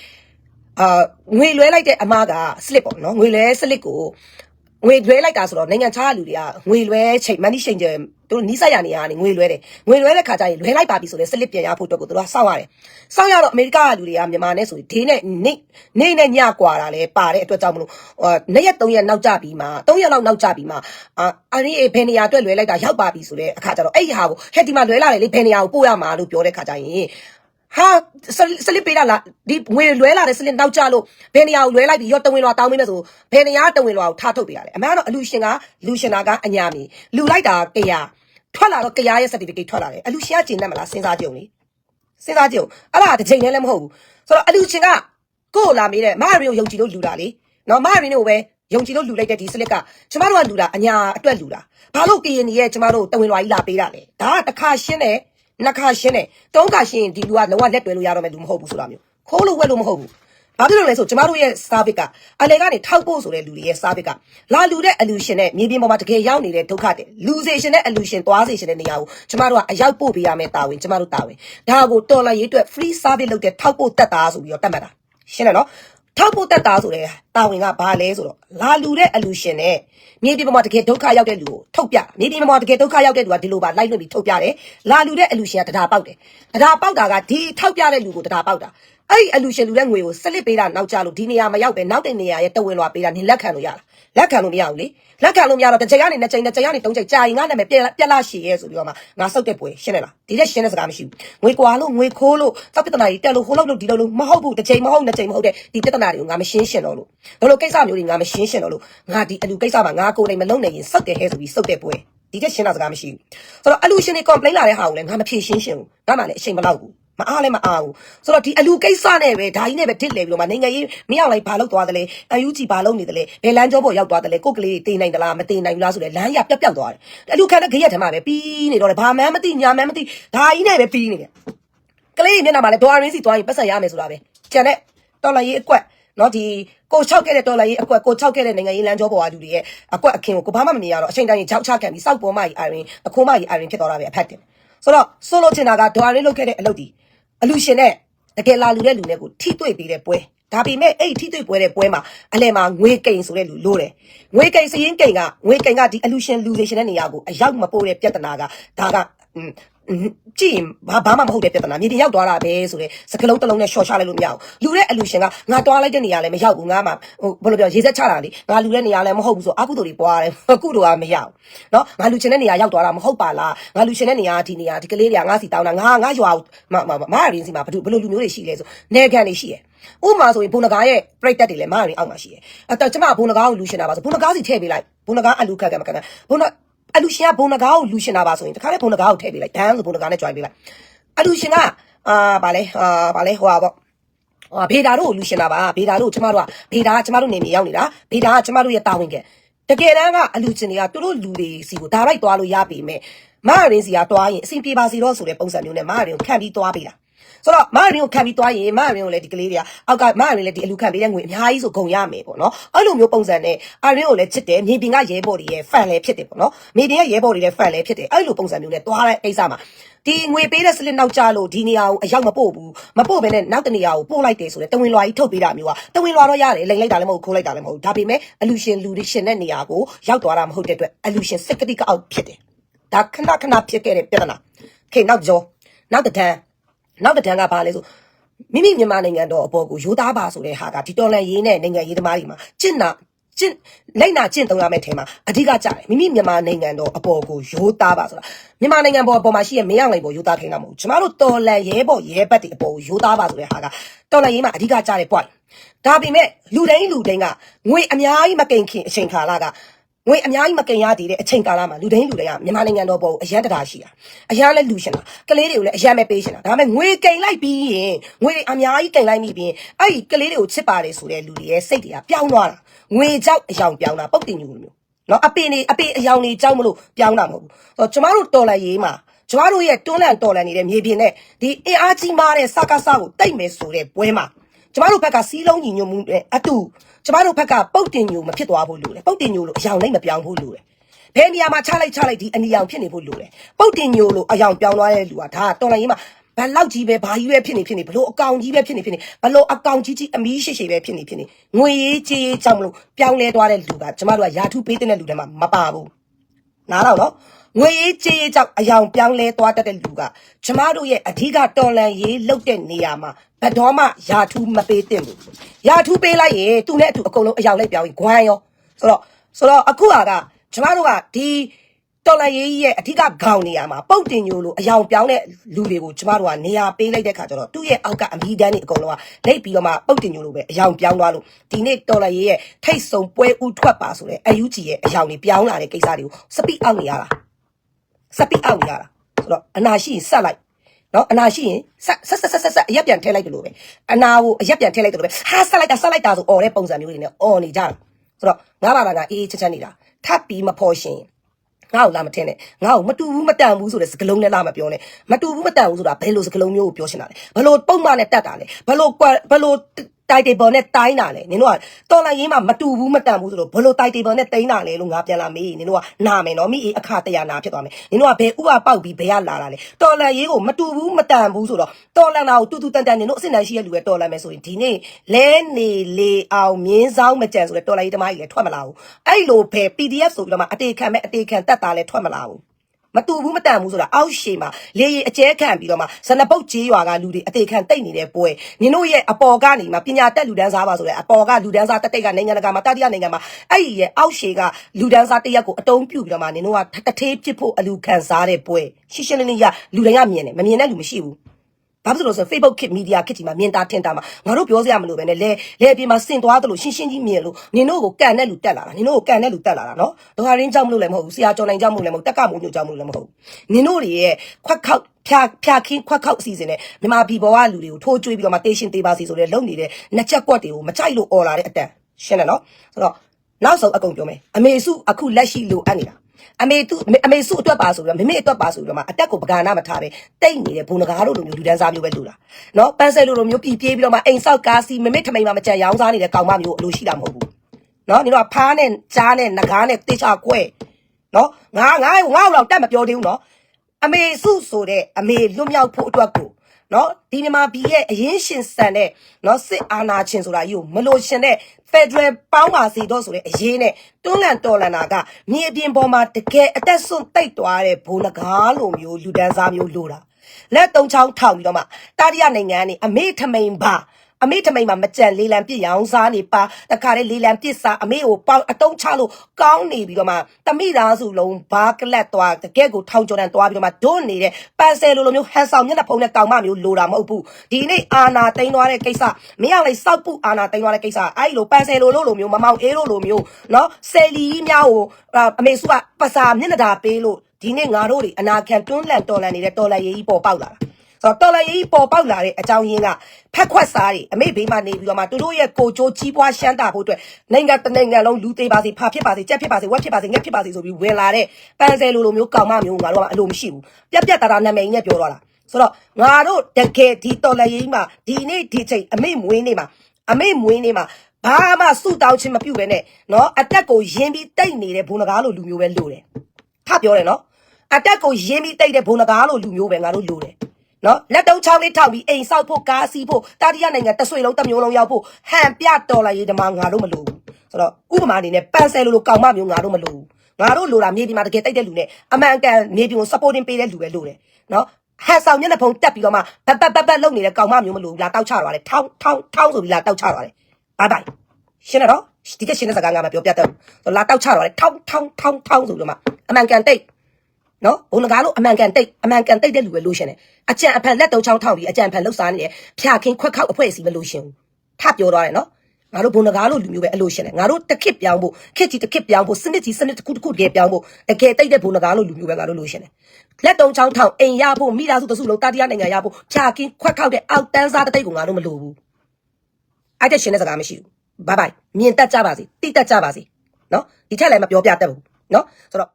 အာငွေလွဲလိုက်တဲ့အမားက slip ပေါ့နော်ငွေလွဲ slip ကို ငွေလွဲလိုက်တာဆိုတော့နိုင်ငံခြားလူတွေကငွေလွဲချိန် money changer တို့နီးစပ်ရနေရနေငွေလွဲတယ်ငွေလွဲတဲ့ခါကျရင်လွဲလိုက်ပါပြီဆိုတော့စလစ်ပြန်ရဖို့အတွက်ကိုတို့ကစောင့်ရတယ်စောင့်ရတော့အမေရိကကလူတွေကမြန်မာနဲ့ဆိုရင်ဒေးနဲ့နေနေနဲ့ညကွာတာလဲပါတဲ့အတွက်ကြောင့်မလို့ဟိုနှစ်ရက်သုံးရက်နောက်ကျပြီးမှသုံးရက်လောက်နောက်ကျပြီးမှအာအရင်ဘယ်နေရာအတွက်လွဲလိုက်တာရောက်ပါပြီဆိုတဲ့အခါကျတော့အဲ့ဒီဟာကိုဟဲ့ဒီမှာလွဲလာတယ်လေဘယ်နေရာကိုပို့ရမှာလို့ပြောတဲ့ခါကျရင် ဟာစလစ်ပေးတာလားဒီငွေလွဲလာတဲ့စလစ်နောက်ကျလို့ဘယ်နေရာကိုလွဲလိုက်ပြီးရောတဝင်လွာတောင်းပေးမယ်ဆိုဘယ်နေရာတဝင်လွာကိုထားထုတ်ပေးရတယ်အမှန်ကတော့အလူရှင်ကလူရှင်နာကအညာမီလူလိုက်တာကရထွက်လာတော့ကရရဲ့ certificate ထွက်လာတယ်အလူရှင်ကကျင်တတ်မလားစဉ်းစားကြည့်ုံလေစဉ်းစားကြည့်ုံအဲ့ဒါတစ်ချိန်နဲ့လည်းမဟုတ်ဘူးဆိုတော့အလူရှင်ကကို့ကိုလာမေးတဲ့မဟာရီကိုယုံကြည်လို့လူတာလေနော်မဟာရီကိုပဲယုံကြည်လို့လူလိုက်တဲ့ဒီစလစ်ကကျမတို့ကလူတာအညာအတွက်လူတာဘာလို့ကရင်ကြီးရဲ့ကျမတို့တဝင်လွာကြီးလာပေးတာလဲဒါကတစ်ခါရှင်းတယ် နှစ်ခါရှင်းတယ်သုံးခါရှင်းရင်ဒီလူကလုံးဝလက်တွဲလို့ရတော့မယ်လူမဟုတ်ဘူးဆိုတာမျိုးခိုးလို့ဝက်လို့မဟုတ်ဘူးဘာဖြစ်လို့လဲဆိုကျမတို့ရဲ့ service ကအလဲကနေထောက်ဖို့ဆိုတဲ့လူတွေရဲ့ service ကလာလူတဲ့အလူရှင်နဲ့မြေပြင်ပေါ်မှာတကယ်ရောက်နေတဲ့ဒုက္ခတွေလူစေရှင်တဲ့အလူရှင်သွားစေရှင်တဲ့နေရာကိုကျမတို့ကအရောက်ပို့ပေးရမယ်တာဝန်ကျမတို့တာဝန်ဒါကိုတော်လာရေးအတွက် free service လုပ်တဲ့ထောက်ဖို့တက်တာဆိုပြီးတော့တတ်မှတ်တာရှင်းတယ်နော် ထောက်ဖို့တက်တာဆိုတဲ့တာဝန်ကဘာလဲဆိုတော့လာလူတဲ့အလူရှင်နဲ့မြေပြင်ပေါ်မှာတကယ်ဒုက္ခရောက်တဲ့လူကိုထုတ်ပြမြေပြင်ပေါ်မှာတကယ်ဒုက္ခရောက်တဲ့လူကဒီလိုပါလိုက်လွှင့်ပြီးထုတ်ပြတယ်လာလူတဲ့အလူရှင်ကတရားပေါက်တယ်တရားပေါက်တာကဒီထောက်ပြတဲ့လူကိုတရားပေါက်တာ အဲ့ဒီအလူရှင်လူတဲ့ငွေကိုစလစ်ပေးတာနောက်ကြလို့ဒီနေရာမရောက်ပဲနောက်တဲ့နေရာရဲ့တဝင်လွာပေးတာနင်လက်ခံလို့ရလားလက်ခံလို့မရဘူးလေလက်ခံလို့မရတော့တစ်ချိန်ကနေနှစ်ချိန်တစ်ချိန်ကနေသုံးချိန်ကြာရင်ငါနာမည်ပြက်ပြက်လာရှည်ရဲဆိုပြီးတော့မှငါစောက်တဲ့ပွဲရှင်းတယ်လားဒီလက်ရှင်းတဲ့စကားမရှိဘူးငွေကွာလို့ငွေခိုးလို့သောက်ပြဿနာကြီးတက်လို့ဟိုလောက်လို့ဒီလောက်လို့မဟုတ်ဘူးတစ်ချိန်မဟုတ်နှစ်ချိန်မဟုတ်တဲ့ဒီပြဿနာတွေကိုငါမရှင်းရှင်းတော့လို့ဘလို့ကိစ္စမျိုးတွေငါမရှင်းရှင်းတော့လို့ငါဒီအလူကိစ္စမှာငါကိုယ်နိုင်မလုံးနိုင်ရင်စောက်တယ်ဟဲဆိုပြီးစောက်တဲ့ပွဲဒီတက်ရှင်းတာစကားမရှိဘူးဆိုတော့အလူရှင်တွေ complain လာတဲ့ဟာကိုလည်းငါမဖြေရှင်းရှင်းဘူးငါမှလည်းအချိန်မလောက်ဘူး မအားလည်းမအားဘူးဆိုတော့ဒီအလူကိစ္စနဲ့ပဲဒါကြီးနဲ့ပဲတစ်လဲပြီးတော့မှနိုင်ငံရေးမရောက်လိုက်ဘာလုပ်သွားတယ်လဲအယူကြီးဘာလုပ်နေတယ်လဲဘယ်လမ်းကြောပေါ်ရောက်သွားတယ်လဲကိုယ်ကလေးတွေတင်နိုင်သလားမတင်နိုင်ဘူးလားဆိုလဲလမ်းရပြက်ပြက်သွားတယ်အလူခံတဲ့ခရက်ထဲမှာပဲပြီးနေတော့တယ်ဘာမှန်းမသိညာမှန်းမသိဒါကြီးနဲ့ပဲပြီးနေတယ်ကလေးမျက်နှာမှာလဲဒေါ်ရင်းစီသွားရင်ပတ်ဆက်ရမယ်ဆိုတာပဲကျန်တဲ့တော်လာရေးအကွက်နော်ဒီကိုချောက်ခဲ့တဲ့တော်လာရေးအကွက်ကိုချောက်ခဲ့တဲ့နိုင်ငံရေးလမ်းကြောပေါ်ကလူတွေရဲ့အကွက်အခင်းကိုကိုဘာမှမမြင်ရတော့အချိန်တိုင်းကြောက်ချခံပြီးစောက်ပေါ်မကြီးအိုင်ရင်အခိုးမကြီးအိုင်ရင်ဖြစ်သွားတာပဲအဖက်တင်ဆိုတော့ဆိုလိုချင်တာကဒေါ်ရင်းလုပ်ခဲ့တဲ့အလုပ်ဒီ အလူရှင်နဲ့တကယ်လာလူတဲ့လူနဲ့ကိုထိတွေ့ပြီးတဲ့ပွဲဒါပေမဲ့အဲ့ဒီထိတွေ့ပွဲတဲ့ပွဲမှာအလဲမှာငွေကိန်ဆိုတဲ့လူလို့တယ်ငွေကိန်စရင်ကိန်ကငွေကိန်ကဒီအလူရှင်လူစေရှင်တဲ့နေရာကိုအရောက်မပို့တဲ့ပြဿနာကဒါကอืม ကြည့်ရင်ဘာဘာမှမဟုတ်တဲ့ပြဿနာမြေပြင်ရောက်သွားတာပဲဆိုတဲ့စကလုံးတစ်လုံးနဲ့ရှော့ချလိုက်လို့မရဘူးလူတဲ့အလူရှင်ကငါတွားလိုက်တဲ့နေရာလည်းမရောက်ဘူးငါမှဟိုဘယ်လိုပြောရေစက်ချတာလေငါလူတဲ့နေရာလည်းမဟုတ်ဘူးဆိုအကုသိုလ်တွေပွားတယ်အကုသိုလ်ကမရဘူးเนาะငါလူချင်းတဲ့နေရာရောက်သွားတာမဟုတ်ပါလားငါလူချင်းတဲ့နေရာဒီနေရာဒီကလေးတွေကငါစီတောင်းတာငါငါရွာမမမရင်းစီမှာဘယ်လိုဘယ်လိုလူမျိုးတွေရှိလဲဆိုနေကန်တွေရှိတယ်ဥပမာဆိုရင်ဘုံနဂါရဲ့ပြိတ်တက်တွေလည်းမရင်းအောက်မှာရှိတယ်အဲ့တော့ကျမဘုံနဂါကိုလူရှင်တာပါဆိုဘုံနဂါစီထည့်ပေးလိုက်ဘုံနဂါအလူခက်ခက်မခက်ခက်ဘုံန အလူရှင်ကဘုံနဂါကိုလူရှင်တာပါဆိုရင်တခါလေဘုံနဂါကိုထည့်ပေးလိုက်ဒန်းဆိုဘုံနဂါနဲ့ join ပေးလိုက်အလူရှင်ကအာဗာလဲအာဗာလဲဟိုပါပေါ့အာဘေဒါတို့ကိုလူရှင်တာပါဘေဒါတို့ကျမတို့ကဘေဒါကကျမတို့နေနေရောက်နေတာဘေဒါကကျမတို့ရဲ့တာဝန်ကတကယ်တမ်းကအလူချင်းတွေကသူတို့လူတွေစီကိုဒါလိုက်သွားလို့ရပေမဲ့မရင်းစီကသွားရင်အဆင်ပြေပါစီတော့ဆိုတဲ့ပုံစံမျိုးနဲ့မရင်းကိုခံပြီးသွားပေးတာ ဆိုတော့မရင်းကိုခံပြီးသွားရင်မရင်းကိုလည်းဒီကလေးတွေကအောက်ကမရင်းလည်းဒီအလူခံပေးတဲ့ငွေအများကြီးဆိုဂုံရမယ်ပေါ့နော်အဲ့လိုမျိုးပုံစံနဲ့အရင်းကိုလည်းချစ်တယ်မြေပြင်ကရဲဘော်တွေရဲ့ fan လည်းဖြစ်တယ်ပေါ့နော်မြေပြင်ကရဲဘော်တွေရဲ့ fan လည်းဖြစ်တယ်အဲ့လိုပုံစံမျိုးနဲ့သွားတဲ့အိစမှာဒီငွေပေးတဲ့စလစ်နောက်ကျလို့ဒီနေရာကိုအရောက်မပို့ဘူးမပို့ဘဲနဲ့နောက်တနေရာကိုပို့လိုက်တယ်ဆိုတော့တဝင်းလွာကြီးထုတ်ပေးတာမျိုးကတဝင်းလွာတော့ရတယ်လိန်လိုက်တာလည်းမဟုတ်ခိုးလိုက်တာလည်းမဟုတ်ဒါပေမဲ့အလူရှင်လူတွေရှင်တဲ့နေရာကိုရောက်သွားတာမဟုတ်တဲ့အတွက်အလူရှင်စိတ်ကတိကအောက်ဖြစ်တယ်ဒါခဏခဏဖြစ်ခဲ့တဲ့ပြဿနာခေနောက်ကြောနောက်တန်း နောက်တန်းကဘာလဲဆိုမိမိမြန်မာနိုင်ငံတော်အပေါ်ကိုရိုးသားပါဆိုတဲ့ဟာကဒီတော်လန်ရေးနဲ့နိုင်ငံရေးသမားတွေမှာကျင့်နာကျင့်လိုက်နာကျင့်သုံးရမယ့်ထဲမှာအဓိကကြတယ်မိမိမြန်မာနိုင်ငံတော်အပေါ်ကိုရိုးသားပါဆိုတာမြန်မာနိုင်ငံပေါ်အပေါ်မှာရှိရမင်းအောင်လှိုင်ပေါ်ရိုးသားထိုင်တာမဟုတ်ဘူးကျမတို့တော်လန်ရဲပေါ်ရဲဘက်တွေအပေါ်ကိုရိုးသားပါဆိုတဲ့ဟာကတော်လန်ရေးမှာအဓိကကြတဲ့ point ဒါပေမဲ့လူတိုင်းလူတိုင်းကငွေအများကြီးမကိန်ခင်အချိန်ခါလာက ငွေအများကြီးမကိန်ရသေးတဲ့အချိန်ကာလမှာလူတိုင်းလူတိုင်းကမြန်မာနိုင်ငံတော်ပေါ်ကိုအရန်တတာရှိတာအရန်လည်းလူရှင်တာကလေးတွေကိုလည်းအရန်ပဲပေးရှင်တာဒါပေမဲ့ငွေကိန်လိုက်ပြီးရင်ငွေတွေအများကြီးကိန်လိုက်မိပြီးရင်အဲ့ဒီကလေးတွေကိုချစ်ပါတယ်ဆိုတဲ့လူတွေရဲ့စိတ်တွေကပြောင်းသွားတာငွေကြောက်အယောင်ပြောင်းတာပုတ်တင်ညူလိုမျိုးနော်အပင်နေအပင်အယောင်နေကြောက်မလို့ပြောင်းတာမဟုတ်ဘူးဆိုတော့ကျမတို့တော်လန်ရေးမှာကျမတို့ရဲ့တွန်းလန့်တော်လန်နေတဲ့မြေပြင်နဲ့ဒီအင်အားကြီးမားတဲ့စကားစားကိုတိတ်မယ်ဆိုတဲ့ပွဲမှာ ကျမတို့ဘက်ကစီးလုံးညီညွတ်မှုနဲ့အတူကျမတို့ဘက်ကပုတ်တင်ညိုမဖြစ်သွားဖို့လိုတယ်ပုတ်တင်ညိုလို့အယောင်လိုက်မပြောင်းဖို့လိုတယ်ဘယ်နေရာမှာချလိုက်ချလိုက်ဒီအနီရောင်ဖြစ်နေဖို့လိုတယ်ပုတ်တင်ညိုလို့အယောင်ပြောင်းသွားတဲ့လူကဒါကတော်လန်ရေးမှာဘလောက်ကြီးပဲဘာကြီးပဲဖြစ်နေဖြစ်နေဘလို့အကောင်ကြီးပဲဖြစ်နေဖြစ်နေဘလို့အကောင်ကြီးကြီးအမီးရှိရှိပဲဖြစ်နေဖြစ်နေငွေရေးကြေးရေးကြောင့်မလို့ပြောင်းလဲသွားတဲ့လူကကျမတို့ကယာထုပေးတဲ့လူတွေမှာမပါဘူးနားတော့နော် ငွေရေးကြေးရေးကြောင့်အယောင်ပြောင်းလဲသွားတတ်တဲ့လူကကျမတို့ရဲ့အဓိကတော်လန်ရေးလုပ်တဲ့နေရာမှာဘယ်တော့မှယာထူးမပေးသင့်ဘူးယာထူးပေးလိုက်ရင်သူနဲ့အတူအကုန်လုံးအယောင်လိုက်ပြောင်းရင်ဂွမ်းရောဆိုတော့ဆိုတော့အခုဟာကကျမတို့ကဒီတော်လန်ရေးရဲ့အဓိကခေါင်းနေရာမှာပုတ်တင်ညိုလို့အယောင်ပြောင်းတဲ့လူတွေကိုကျမတို့ကနေရာပေးလိုက်တဲ့ခါကျတော့သူ့ရဲ့အောက်ကအမီတန်းတွေအကုန်လုံးကလက်ပြီးတော့မှပုတ်တင်ညိုလို့ပဲအယောင်ပြောင်းသွားလို့ဒီနေ့တော်လန်ရေးရဲ့ထိတ်ဆုံပွဲဥထွက်ပါဆိုတဲ့အယူကြီးရဲ့အယောင်တွေပြောင်းလာတဲ့ကိစ္စတွေကိုစပိအောက်နေရတာ စပီအောက်ရတာဆိုတော့အနာရှိရင်ဆက်လိုက်နော်အနာရှိရင်ဆက်ဆက်ဆက်ဆက်ဆက်ဆက်အရက်ပြန်ထည့်လိုက်တယ်လို့ပဲအနာကိုအရက်ပြန်ထည့်လိုက်တယ်လို့ပဲဟာဆက်လိုက်တာဆက်လိုက်တာဆိုអော်တဲ့ပုံစံမျိုးတွေနဲ့អော်နေကြတာဆိုတော့ငါဘာသာကအေးအေးချက်ချက်နေတာထပ်ပြီးမဖော်ရှင်ငါ့ကိုလာမထင်နဲ့ငါ့ကိုမတူဘူးမတန်ဘူးဆိုတဲ့စကလုံးနဲ့လာမပြောနဲ့မတူဘူးမတန်ဘူးဆိုတာဘယ်လိုစကလုံးမျိုးကိုပြောရှင်းတာလဲဘယ်လိုပုံမှန်နဲ့တတ်တာလဲဘယ်လိုကွာဘယ်လို တိုက်တေဘောနဲ့တိုင်းတာလဲနင်တို့ကတော်လိုက်ရင်းမှာမတူဘူးမတန်ဘူးဆိုတော့ဘယ်လိုတိုက်တေဘောနဲ့တိုင်းတာလဲလို့ငါပြန်လာမေးနင်တို့ကနာမယ်နော်မိအေးအခတရနာဖြစ်သွားမယ်နင်တို့ကဘယ်ဥပပေါက်ပြီးဘယ်ကလာတာလဲတော်လိုက်ရေးကိုမတူဘူးမတန်ဘူးဆိုတော့တော်လန်တာကိုတူတူတန်တန်နင်တို့အစ်နိုင်ရှိတဲ့လူပဲတော်လိုက်မယ်ဆိုရင်ဒီနေ့လဲနေလေအောင်မြင်းဆောင်မကြံဆိုတဲ့တော်လိုက်ရေးတမားကြီးလည်းထွက်မလာဘူးအဲ့လိုပဲ PDF ဆိုပြီးတော့မှအတေခံမဲ့အတေခံတက်တာလည်းထွက်မလာဘူး မတူဘူးမတန်ဘူးဆိုတာအောက်ရှေမှာလေရီအကျဲခံပြီးတော့မှဇနပုတ်ကြီးရွာကလူတွေအသေးခံတိတ်နေတဲ့ပွဲနင်တို့ရဲ့အပေါ်ကနေမှပညာတက်လူဒန်းစားပါဆိုတဲ့အပေါ်ကလူဒန်းစားတက်တိတ်ကနိုင်ငံတကာမှာတတိယနိုင်ငံမှာအဲ့ဒီရဲ့အောက်ရှေကလူဒန်းစားတစ်ရက်ကိုအတုံးပြုတ်ပြီးတော့မှနင်တို့ကတထေးဖြစ်ဖို့အလူခံစားတဲ့ပွဲရှင်းရှင်းလင်းလင်းရလူတွေကမြင်တယ်မမြင်တဲ့လူမရှိဘူး ဘာဖြစ်လို့လဲဆိုတော့ Facebook ခေတ်မီဒီယာခေတ်ကြီးမှာမြင်တာထင်တာမှာငါတို့ပြောစရာမလိုပဲနဲ့လဲလဲအပြင်မှာစင်သွားသလိုရှင်းရှင်းကြီးမြင်လို့နင်တို့ကိုကန်တဲ့လူတက်လာတာနင်တို့ကိုကန်တဲ့လူတက်လာတာနော်ဒေါ်ဟာရင်းကြောင့်မလို့လည်းမဟုတ်ဘူးဆရာကျော်နိုင်ကြောင့်မလို့လည်းမဟုတ်တက်ကမိုးမျိုးကြောင့်မလို့လည်းမဟုတ်ဘူးနင်တို့တွေရဲ့ခွက်ခောက်ဖြာဖြာခင်းခွက်ခောက်အစီအစဉ်နဲ့မြန်မာပြည်ပေါ်ကလူတွေကိုထိုးကျွေးပြီးတော့မှတေးရှင်သေးပါစီဆိုတဲ့လုံနေတဲ့နှစ်ချက်ကွက်တွေကိုမကြိုက်လို့អော်လာတဲ့အတန်ရှင်းတယ်နော်ဆိုတော့နောက်ဆုံးအကုန်ပြောမယ်အမေစုအခုလက်ရှိလိုအပ်နေတာ အမေသူအမေစုအတွက်ပါဆိုပြီးတော့မမေအတွက်ပါဆိုပြီးတော့မှအတက်ကိုပကာနာမထားပဲတိတ်နေတဲ့ဘုံတကားတို့လိုမျိုးလူဒန်းစားမျိုးပဲလူတာနော်ပန်းဆယ်လိုလိုမျိုးပြည်ပြေးပြီးတော့မှအိမ်ဆောက်ကားစီမမေထမိန်မှမကြံရောင်းစားနေတဲ့ကောင်မမျိုးအလိုရှိတာမဟုတ်ဘူးနော်ဒီတော့ဖားနဲ့ကြားနဲ့ငကားနဲ့တေချာကွဲနော်ငါငါငါ့တော့တက်မပြောသေးဘူးနော်အမေစုဆိုတဲ့အမေလွတ်မြောက်ဖို့အတွက်ကို နော်ဒီမြန်မာပြည်ရဲ့အရင်ရှင်ဆန်တဲ့နော်စစ်အာဏာရှင်ဆိုတာကြီးကိုမလို့ရှင်တဲ့ Federal ပေါင်းပါစီတော့ဆိုတဲ့အရေးနဲ့တွန်းလန်တော်လန်တာကမြေအပြင်ပေါ်မှာတကယ်အသက်ဆုံးတိတ်သွားတဲ့ဘုံလကားလိုမျိုးလူဒန်းစားမျိုးလို့တာလက်သုံးချောင်းထောင်ပြီးတော့မှတာရီယာနိုင်ငံကနေအမေထမိန်ပါ အမေထမိန်မှာမကြံလေးလံပြစ်ရောင်းစားနေပါတခါလေလေးလံပြစ်စားအမေကိုပေါင်အတုံးချလို့ကောင်းနေပြီးတော့မှတမိသားစုလုံးဘာကလတ်သွားတကယ်ကိုထောင်ကျော်တန်သွားပြီးတော့မှဒွတ်နေတဲ့ပန်ဆယ်လိုလိုမျိုးဟန်ဆောင်မျက်နှာဖုံးနဲ့ကောင်မမျိုးလိုတာမဟုတ်ဘူးဒီနေ့အာနာတိန်သွားတဲ့ကိစ္စမင်းအောင်လေစောက်ပုအာနာတိန်သွားတဲ့ကိစ္စအဲ့လိုပန်ဆယ်လိုလိုလိုမျိုးမမောင်အေးလိုလိုမျိုးနော်ဆယ်လီကြီးများကိုအမေစုကပစာမျက်နှာသာပေးလို့ဒီနေ့ငါတို့တွေအနာခံတွန်းလှန်တော်လှန်နေတဲ့တော်လှန်ရေးကြီးပေါ်ပေါက်လာတာ ဆိုတော့တော်လည်းရေးပေါ်ပေါက်လာတဲ့အကြောင်းရင်းကဖက်ခွက်စားတွေအမေဘေးမှာနေပြီးတော့မှသူတို့ရဲ့ကိုချိုးကြီးပွားရှမ်းတာဖို့အတွက်နိုင်ငံတစ်နိုင်ငံလုံးလူသေးပါစေဖာဖြစ်ပါစေကြက်ဖြစ်ပါစေဝက်ဖြစ်ပါစေငှက်ဖြစ်ပါစေဆိုပြီးဝင်လာတဲ့ပန်းစဲလိုလိုမျိုးကောင်မမျိုးငါတို့ကအလိုမရှိဘူးပြက်ပြက်တာတာနာမည်ကြီးနဲ့ပြောတော့တာဆိုတော့ငါတို့တကယ်ဒီတော်လည်းရေးမှာဒီနေ့ဒီချိန်အမေမွေးနေမှာအမေမွေးနေမှာဘာမှစုတောင်းခြင်းမပြုတ်ပဲနဲ့နော်အတက်ကိုယင်းပြီးတိတ်နေတဲ့ဘုံတကားလိုလူမျိုးပဲလို့တယ်ထပြောတယ်နော်အတက်ကိုယင်းပြီးတိတ်တဲ့ဘုံတကားလိုလူမျိုးပဲငါတို့လို့တယ် နော်လက်တုံးချောင်းလေးထောက်ပြီးအိမ်ဆောက်ဖို့ကားစီးဖို့တာတိယနိုင်ငံတဆွေလုံးတစ်မျိုးလုံးရောက်ဖို့ဟန်ပြတော်လာရေးဓမ္မငါတို့မလို့ဘူးဆိုတော့ဥပမာအနေနဲ့ပန်ဆယ်လိုလိုကောင်မမျိုးငါတို့မလို့ဘူးငါတို့လိုတာမြေဒီမှာတကယ်တိတ်တဲ့လူနဲ့အမှန်ကန်မြေဒီကို supporting ပေးတဲ့လူပဲလို့တယ်နော်ဟန်ဆောင်မျက်နှာဖုံးတက်ပြီးတော့မှဘတ်ဘတ်ဘတ်ဘတ်လုံနေတဲ့ကောင်မမျိုးမလို့ဘူးလာတောက်ချသွားတယ်ထောင်းထောင်းထောင်းဆိုပြီးလာတောက်ချသွားတယ်ဘိုင်ဘိုင်ရှင်းတော့ဒီကရှင်းတဲ့စကားငါမပြောပြတတ်ဘူးလာတောက်ချသွားတယ်ထောင်းထောင်းထောင်းထောင်းဆိုပြီးတော့မှအမှန်ကန်တိတ် နော်ဘုံငကားလို့အမှန်ကန်တိတ်အမှန်ကန်တိတ်တဲ့လူပဲလို့ရှင်တယ်အကြံအဖန်လက်တုံချောင်းထောက်ပြီးအကြံအဖန်လှုပ်ရှားနေတယ်ဖြာခင်းခွက်ခောက်အဖွဲ့အစည်းမလို့ရှင်ဘူးထပြောသွားတယ်နော်ငါတို့ဘုံငကားလို့လူမျိုးပဲအလို့ရှင်တယ်ငါတို့တစ်ခစ်ပြောင်းဖို့ခစ်ကြီးတစ်ခစ်ပြောင်းဖို့စနစ်ကြီးစနစ်တစ်ခုတစ်ခုတကယ်ပြောင်းဖို့တကယ်တိတ်တဲ့ဘုံငကားလို့လူမျိုးပဲငါတို့လို့ရှင်တယ်လက်တုံချောင်းထောက်အိမ်ရဖို့မိသားစုတစုလုံးတာတရားနိုင်ငံရဖို့ဖြာခင်းခွက်ခောက်တဲ့အောက်တန်းစားတစ်တိတ်ကိုငါတို့မလို့ဘူးအဲ့တဲ့ရှင်တဲ့စကားမရှိဘူးဘိုင်ဘိုင်မြင်တတ်ကြပါစေတိတတ်ကြပါစေနော်ဒီထက်လည်းမပြောပြတတ်ဘူးနော်ဆိုတော့